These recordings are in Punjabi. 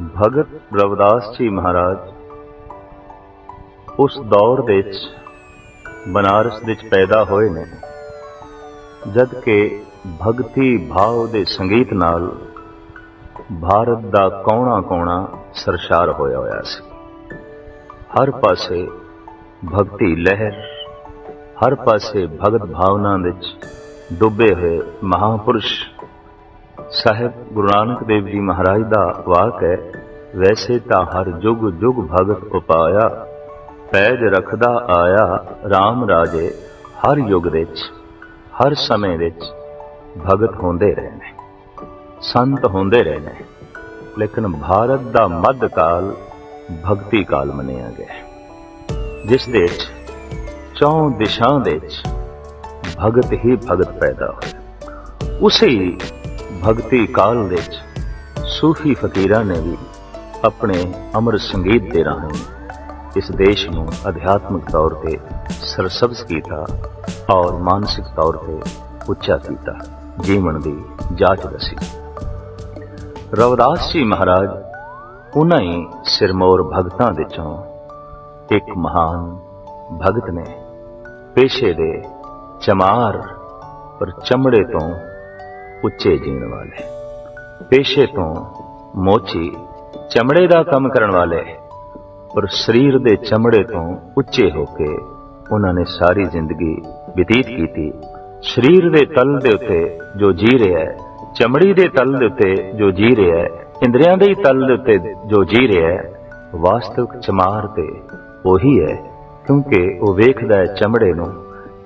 ਭਗਤ ਰਵਿਦਾਸ ਜੀ ਮਹਾਰਾਜ, ਉਸ ਦੌਰ ਦੇ ਵਿੱਚ ਬਨਾਰਸ ਵਿੱਚ ਪੈਦਾ ਹੋਏ ਨੇ, ਜਦ ਕਿ ਭਗਤੀ ਭਾਵ ਦੇ ਸੰਗੀਤ ਨਾਲ ਭਾਰਤ ਦਾ ਕੋਣਾ-ਕੋਣਾ ਸਰਸ਼ਾਰ ਹੋਇਆ ਹੋਇਆ ਸੀ। ਹਰ ਪਾਸੇ ਭਗਤੀ ਲਹਿਰ, ਹਰ ਪਾਸੇ ਭਗਤ ਭਾਵਨਾ ਵਿੱਚ ਡੁੱਬੇ ਹੋਏ ਮਹਾਪੁਰਸ਼ ਸਾਹਿਬ ਗੁਰੂ ਨਾਨਕ ਦੇਵ ਜੀ ਮਹਾਰਾਜ ਦਾ ਵਾਕ ਹੈ, ਵੈਸੇ ਤਾਂ ਹਰ ਜੁਗ ਜੁਗ ਭਗਤ ਉਪਾਇਆ, ਪੈਜ ਰਖਦਾ ਆਇਆ RAM ਰਾਜੇ, ਹਰ ਯੁਗ ਵਿੱਚ, ਹਰ ਸਮੇਂ ਵਿੱਚ ਭਗਤ ਹੁੰਦੇ ਰਹੇ ਨੇ ਸੰਤ ਹੁੰਦੇ ਰਹੇ ਨੇ ਲੇਕਿਨ ਭਾਰਤ ਦਾ ਮੱਧ ਕਾਲ ਭਗਤੀ ਕਾਲ ਮੰਨਿਆ ਗਿਆ ਜਿਸ ਦੇ ਵਿੱਚ ਚੌਂ ਦਿਸ਼ਾ ਦੇ ਵਿੱਚ ਭਗਤ ਹੀ ਭਗਤ ਪੈਦਾ ਹੋਏ ਉਸੇ ਭਗਤੀ ਕਾਲ ਵਿੱਚ ਸੂਫੀ ਫਕੀਰਾਂ ਨੇ ਵੀ ਆਪਣੇ ਅਮਰ ਸੰਗੀਤ ਦੇ ਰਾਹੀਂ ਇਸ ਦੇਸ਼ ਨੂੰ ਅਧਿਆਤਮਿਕ ਤੌਰ ਤੇ ਸਰਸਬਜ਼ ਕੀਤਾ ਔਰ ਮਾਨਸਿਕ ਤੌਰ ਤੇ ਉੱਚਾ ਕੀਤਾ, ਜੀਵਨ ਦੀ ਜਾਚ ਦਸੀ। ਰਵਿਦਾਸ ਜੀ ਮਹਾਰਾਜ, ਉਹਨਾਂ ਹੀ ਸਿਰਮੌਰ ਭਗਤਾਂ ਵਿੱਚੋਂ ਇੱਕ ਮਹਾਨ ਭਗਤ ਨੇ ਪੇਸ਼ੇ ਦੇ ਚਮਾਰ ਪਰ ਚਮੜੇ ਤੋਂ ਉੱਚੇ ਜੀਣ ਵਾਲੇ। ਪੇਸ਼ੇ ਤੋਂ ਮੋਚੀ ਚਮੜੇ ਦਾ ਕੰਮ ਕਰਨ ਵਾਲੇ ਪਰ ਸਰੀਰ ਦੇ ਚਮੜੇ ਤੋਂ ਉੱਚੇ ਹੋ ਕੇ ਉਹਨਾਂ ਨੇ ਸਾਰੀ ਜ਼ਿੰਦਗੀ ਬਤੀਤ ਕੀਤੀ। ਸਰੀਰ ਦੇ ਤਲ ਦੇ ਉੱਤੇ ਜੋ ਜੀ ਰਿਹਾ ਹੈ, ਚਮੜੀ ਦੇ ਤਲ ਦੇ ਉੱਤੇ ਜੋ ਜੀ ਰਿਹਾ ਹੈ, ਇੰਦਰੀਆਂ ਦੇ ਤਲ ਦੇ ਉੱਤੇ ਜੋ ਜੀ ਰਿਹਾ ਹੈ, ਵਾਸਤਵਿਕ ਚਮਾਰ ਤੇ ਉਹੀ ਹੈ, ਕਿਉਂਕਿ ਉਹ ਵੇਖਦਾ ਹੈ ਚਮੜੇ ਨੂੰ।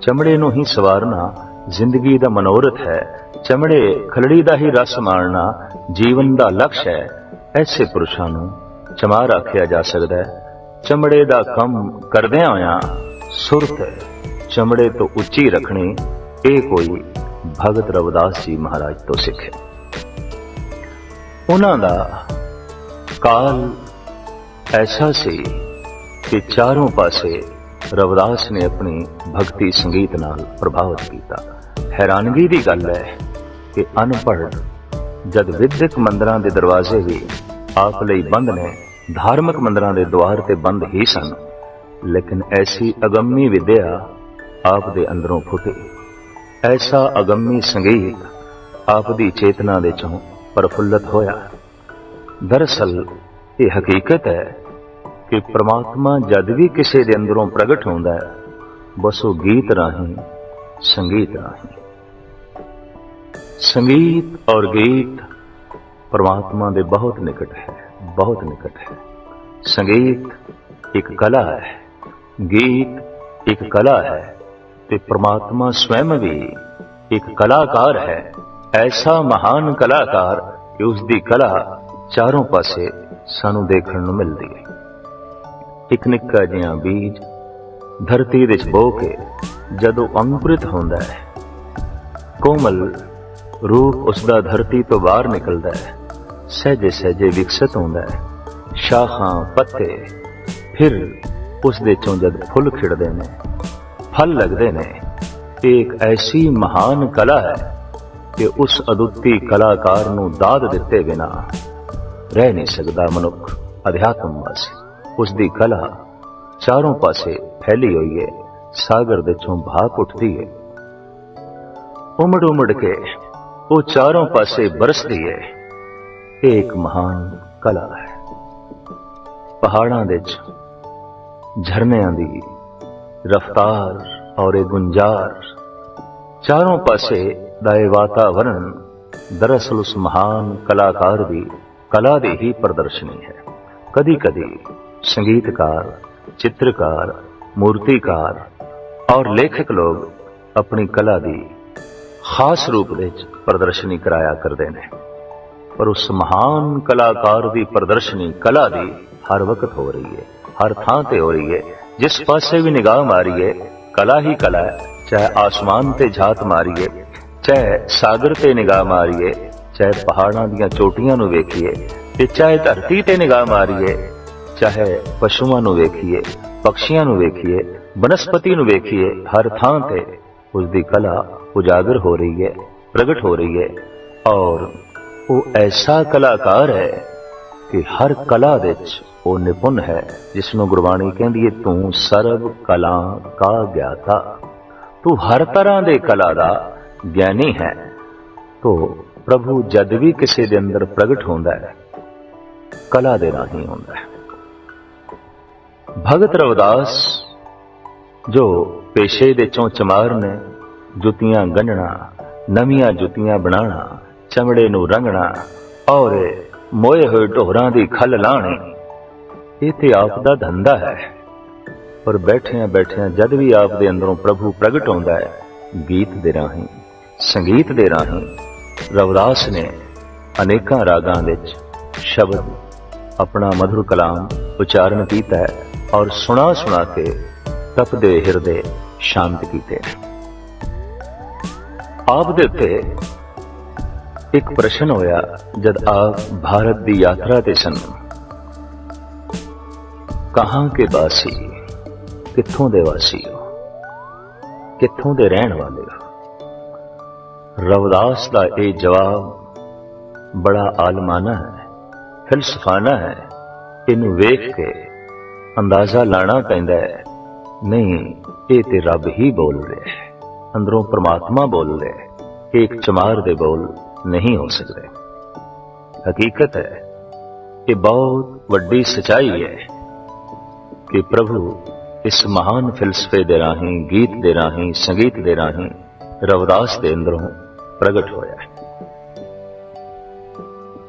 ਚਮੜੇ ਨੂੰ ਹੀ ਸਵਾਰਨਾ ਜ਼ਿੰਦਗੀ ਦਾ ਮਨੋਰਥ ਹੈ। ਚਮੜੇ ਖਲੜੀ ਦਾ ਹੀ ਰਸ ਮਾਣਨਾ ਜੀਵਨ ਦਾ ਲਕਸ਼ ਹੈ। ਐਸੇ ਪੁਰਸ਼ਾਂ ਨੂੰ ਚਮਾਰ ਆਖਿਆ ਜਾ ਸਕਦਾ ਹੈ। ਚਮੜੇ ਦਾ ਕੰਮ ਕਰਦਿਆਂ ਹੋਇਆਂ ਸੁਰਤ ਚਮੜੇ ਤੋਂ ਉੱਚੀ ਰੱਖਣੀ, ਇਹ ਕੋਈ ਭਗਤ ਰਵਿਦਾਸ ਜੀ ਮਹਾਰਾਜ ਤੋਂ ਸਿੱਖਿਆ ਉਹਨਾਂ ਦਾ ਕਾਲ ਐਸਾ ਸੀ ਕਿ ਚਾਰੋਂ ਪਾਸੇ ਰਵਿਦਾਸ ਨੇ ਆਪਣੀ ਭਗਤੀ ਸੰਗੀਤ ਨਾਲ ਪ੍ਰਭਾਵਿਤ ਕੀਤਾ। ਹੈਰਾਨਗੀ ਦੀ ਗੱਲ ਹੈ ਕਿ ਅਨਪੜ੍ਹ। ਜਦ ਵਿਦਿਅਕ ਮੰਦਰਾਂ ਦੇ ਦਰਵਾਜ਼ੇ ਵੀ ਆਪ ਲਈ ਬੰਦ ਨੇ, ਧਾਰਮਿਕ ਮੰਦਰਾਂ ਦੇ ਦਵਾਰ ਤੇ ਬੰਦ ਹੀ ਸਨ। ਲੇਕਿਨ ਐਸੀ ਅਗੰਮੀ ਵਿਦਿਆ ਆਪ ਦੇ ਅੰਦਰੋਂ ਫੁੱਟੀ। ਐਸਾ ਅਗੰਮੀ ਸੰਗੀਤ ਆਪ ਦੀ ਚੇਤਨਾ ਦੇ ਚੋਂ ਪ੍ਰਫੁੱਲਤ ਹੋਇਆ। ਦਰਅਸਲ, ਇਹ ਹਕੀਕਤ ਹੈ ਕਿ ਪ੍ਰਮਾਤਮਾ ਜਦ ਵੀ ਕਿਸੇ ਦੇ ਅੰਦਰੋਂ ਪ੍ਰਗਟ ਹੁੰਦਾ ਹੈ, ਬਸ ਉਹ ਗੀਤ ਰਾਹੀਂ, ਸੰਗੀਤ ਰਾਹੀਂ। ਸੰਗੀਤ ਔਰ ਗੀਤ ਪ੍ਰਮਾਤਮਾ ਦੇ ਬਹੁਤ ਨਿਕਟ ਹੈ, ਬਹੁਤ ਨਿਕਟ ਹੈ। ਸੰਗੀਤ ਇੱਕ ਕਲਾ ਹੈ, ਗੀਤ ਇੱਕ ਕਲਾ ਹੈ ਤੇ ਪ੍ਰਮਾਤਮਾ ਸਵੈਮ ਵੀ ਇੱਕ ਕਲਾਕਾਰ ਹੈ। ਐਸਾ ਮਹਾਨ ਕਲਾਕਾਰ ਕਿ ਉਸ ਦੀ ਕਲਾ ਚਾਰੋਂ ਪਾਸੇ ਸਾਨੂੰ ਦੇਖਣ ਨੂੰ ਮਿਲਦੀ ਹੈ। ਇੱਕ ਨਿੱਕਾ ਜਿਹਾ ਬੀਜ ਧਰਤੀ ਵਿੱਚ ਬੋ ਕੇ ਜਦੋਂ ਅੰਕੁਰਿਤ ਹੁੰਦਾ ਹੈ, ਕੋਮਲ ਰੂਪ ਉਸ ਦਾ ਧਰਤੀ ਤੋਂ ਬਾਹਰ ਨਿਕਲਦਾ ਹੈ। ਸਹਜੇ ਸਹਜੇ ਵਿਕਸਿਤ ਹੁੰਦਾ ਹੈ। ਸ਼ਾਖਾਂ, ਪੱਤੇ, ਫਿਰ ਉਸ ਦੇ ਚੋਂ ਜਦ ਫੁੱਲ ਖਿੜਦੇ ਨੇ, ਫਲ ਲੱਗਦੇ ਨੇ ਇਹ ਇੱਕ ਐਸੀ ਮਹਾਨ ਕਲਾ ਹੈ ਕਿ ਉਸ ਅਦੁੱਤੀ ਕਲਾਕਾਰ ਨੂੰ ਦਾਦ ਦਿੱਤੇ ਬਿਨਾ ਰਹਿ ਨਹੀਂ ਸਕਦਾ ਮਨੁੱਖ, ਅਧਿਆਤਮ ਵਾਸੀ। ਉਸ ਦੀ ਕਲਾ ਚਾਰੋਂ ਪਾਸੇ ਫੈਲੀ ਹੋਈ ਹੈ, ਸਾਗਰ ਦੇ ਚੋਂ ਭਾਪ ਉੱਠਦੀ ਹੈ। ਉਮੜ ਉਮੜ ਕੇ ਉਹ ਚਾਰੋਂ ਪਾਸੇ ਬਰਸਦੀ ਹੈ ਇਹ ਇੱਕ ਮਹਾਨ ਕਲਾ ਹੈ। ਪਹਾੜਾਂ ਦੇ ਵਿੱਚ ਝਰਨਿਆਂ ਦੀ ਰਫਤਾਰ ਔਰ ਇਹ ਗੁੰਜਾਰ। ਚਾਰੋਂ ਪਾਸੇ ਦਾ ਇਹ ਵਾਤਾਵਰਣ ਦਰਅਸਲ ਉਸ ਮਹਾਨ ਕਲਾਕਾਰ ਦੀ ਕਲਾ ਦੀ ਹੀ ਪ੍ਰਦਰਸ਼ਨੀ ਹੈ। ਕਦੀ ਕਦੀ ਸੰਗੀਤਕਾਰ, ਚਿੱਤਰਕਾਰ, ਮੂਰਤੀਕਾਰ ਔਰ ਲੇਖਕ ਲੋਕ ਆਪਣੀ ਕਲਾ ਦੀ ਖਾਸ ਰੂਪ ਵਿੱਚ ਪ੍ਰਦਰਸ਼ਨੀ ਕਰਾਇਆ ਕਰਦੇ ਨੇ। ਪਰ ਉਸ ਮਹਾਨ ਕਲਾਕਾਰ ਦੀ ਪ੍ਰਦਰਸ਼ਨੀ ਕਲਾ ਦੀ ਹਰ ਵਕਤ ਹੋ ਰਹੀ ਹੈ ਹਰ ਥਾਂ ਤੇ ਹੋ ਰਹੀ ਹੈ ਜਿਸ ਪਾਸੇ ਵੀ ਨਿਗਾਹ ਮਾਰੀਏ ਕਲਾ ਹੀ ਕਲਾ ਹੈ, ਚਾਹੇ ਆਸਮਾਨ ਤੇ ਝਾਤ ਮਾਰੀਏ ਚਾਹੇ ਸਾਗਰ ਤੇ ਨਿਗਾਹ ਮਾਰੀਏ ਚਾਹੇ ਪਹਾੜਾਂ ਦੀਆਂ ਚੋਟੀਆਂ ਨੂੰ ਵੇਖੀਏ ਤੇ ਚਾਹੇ ਧਰਤੀ ਤੇ ਨਿਗਾਹ ਮਾਰੀਏ ਚਾਹੇ ਪਸ਼ੂਆਂ ਨੂੰ ਵੇਖੀਏ ਪਕਸ਼ੀਆਂ ਨੂੰ ਵੇਖੀਏ ਬਨਸਪਤੀ ਨੂੰ ਵੇਖੀਏ ਹਰ ਥਾਂ ਤੇ ਉਸ ਦੀ ਕਲਾ ਉਜਾਗਰ ਹੋ ਰਹੀ ਹੈ ਪ੍ਰਗਟ ਹੋ ਰਹੀ ਹੈ ਔਰ ਉਹ ਐਸਾ ਕਲਾਕਾਰ ਹੈ ਕਿ ਹਰ ਕਲਾ ਵਿੱਚ ਉਹ ਨਿਪੁੰਨ ਹੈ ਜਿਸ ਨੂੰ ਗੁਰਬਾਣੀ ਕਹਿੰਦੀ ਹੈ ਤੂੰ ਸਰਬ ਕਲਾ ਕਾ ਗਿਆਤਾ ਤੂੰ ਹਰ ਤਰ੍ਹਾਂ ਦੇ ਕਲਾ ਦਾ ਗਿਆਨੀ ਹੈ ਤੋ ਪ੍ਰਭੂ ਜਦ ਵੀ ਕਿਸੇ ਦੇ ਅੰਦਰ ਪ੍ਰਗਟ ਹੁੰਦਾ ਹੈ ਕਲਾ ਦੇ ਰਾਹੀਂ ਹੁੰਦਾ ਹੈ ਭਗਤ ਰਵਿਦਾਸ ਜੋ ਪੇਸ਼ੇ ਦੇ ਚੋਂ ਚਮਾਰ ਨੇ ਜੁੱਤੀਆਂ ਗੰਢਣਾ, ਨਵੀਆਂ ਜੁੱਤੀਆਂ ਬਣਾਉਣਾ, ਚਮੜੇ ਨੂੰ ਰੰਗਣਾ, ਔਰ ਮੋਏ ਹੋਏ ਢੋਰਾਂ ਦੀ ਖੱਲ ਲਾਣੀ ਇਹ ਤੇ ਆਪ ਦਾ ਧੰਦਾ ਹੈ, ਪਰ ਬੈਠਿਆਂ ਬੈਠਿਆਂ ਜਦ ਵੀ ਆਪ ਦੇ ਅੰਦਰੋਂ ਪ੍ਰਭੂ ਪ੍ਰਗਟ ਹੁੰਦਾ ਹੈ, ਗੀਤ ਦੇ ਰਾਹੀਂ, ਸੰਗੀਤ ਦੇ ਰਾਹੀਂ, ਰਵਦਾਸ ਨੇ ਅਨੇਕਾਂ ਰਾਗਾਂ ਵਿੱਚ ਸ਼ਬਦ, ਆਪਣਾ ਮధుਰ ਕਲਾਮ ਉਚਾਰਨ ਕੀਤਾ ਹੈ ਔਰ ਸੁਣਾ ਸੁਣਾ ਕੇ ਤਪਦੇ ਹਿਰਦੇ ਸ਼ਾਂਤ ਕੀਤੇ। ਆਪ ਦੇ ਉੱਤੇ ਇੱਕ ਪ੍ਰਸ਼ਨ ਹੋਇਆ, ਜਦ ਆਪ ਭਾਰਤ ਦੀ ਯਾਤਰਾ ਤੇ ਸਨ। ਕਹਾਂ ਕੇ ਵਾਸੀ? ਕਿੱਥੋਂ ਦੇ ਵਾਸੀ ਹੋ? ਕਿੱਥੋਂ ਦੇ ਰਹਿਣ ਵਾਲੇ ਹੋ? ਰਵਦਾਸ ਦਾ ਇਹ ਜਵਾਬ ਬੜਾ ਆਲਮਾਨਾ ਹੈ, ਫਿਲਸਫਾਨਾ ਹੈ। ਇਹਨੂੰ ਵੇਖ ਕੇ ਅੰਦਾਜ਼ਾ ਲਾਣਾ ਪੈਂਦਾ ਹੈ, ਨਹੀਂ ਇਹ ਤੇ ਰੱਬ ਹੀ ਬੋਲ ਰਿਹਾ ਹੈ। ਅੰਦਰੋਂ ਪ੍ਰਮਾਤਮਾ ਬੋਲ ਰਿਹਾ ਹੈ ਇਹ ਇੱਕ ਚਮਾਰ ਦੇ ਬੋਲ ਨਹੀਂ ਹੋ ਸਕਦੇ। ਹਕੀਕਤ ਹੈ ਇਹ ਬਹੁਤ ਵੱਡੀ ਸਚਾਈ ਹੈ ਕਿ ਪ੍ਰਭੂ ਇਸ ਮਹਾਨ ਫਿਲਸਫੇ ਦੇ ਰਾਹੀਂ, ਗੀਤ ਦੇ ਰਾਹੀਂ, ਸੰਗੀਤ ਦੇ ਰਾਹੀਂ ਰਵਦਾਸ ਦੇ ਅੰਦਰੋਂ ਪ੍ਰਗਟ ਹੋਇਆ ਹੈ।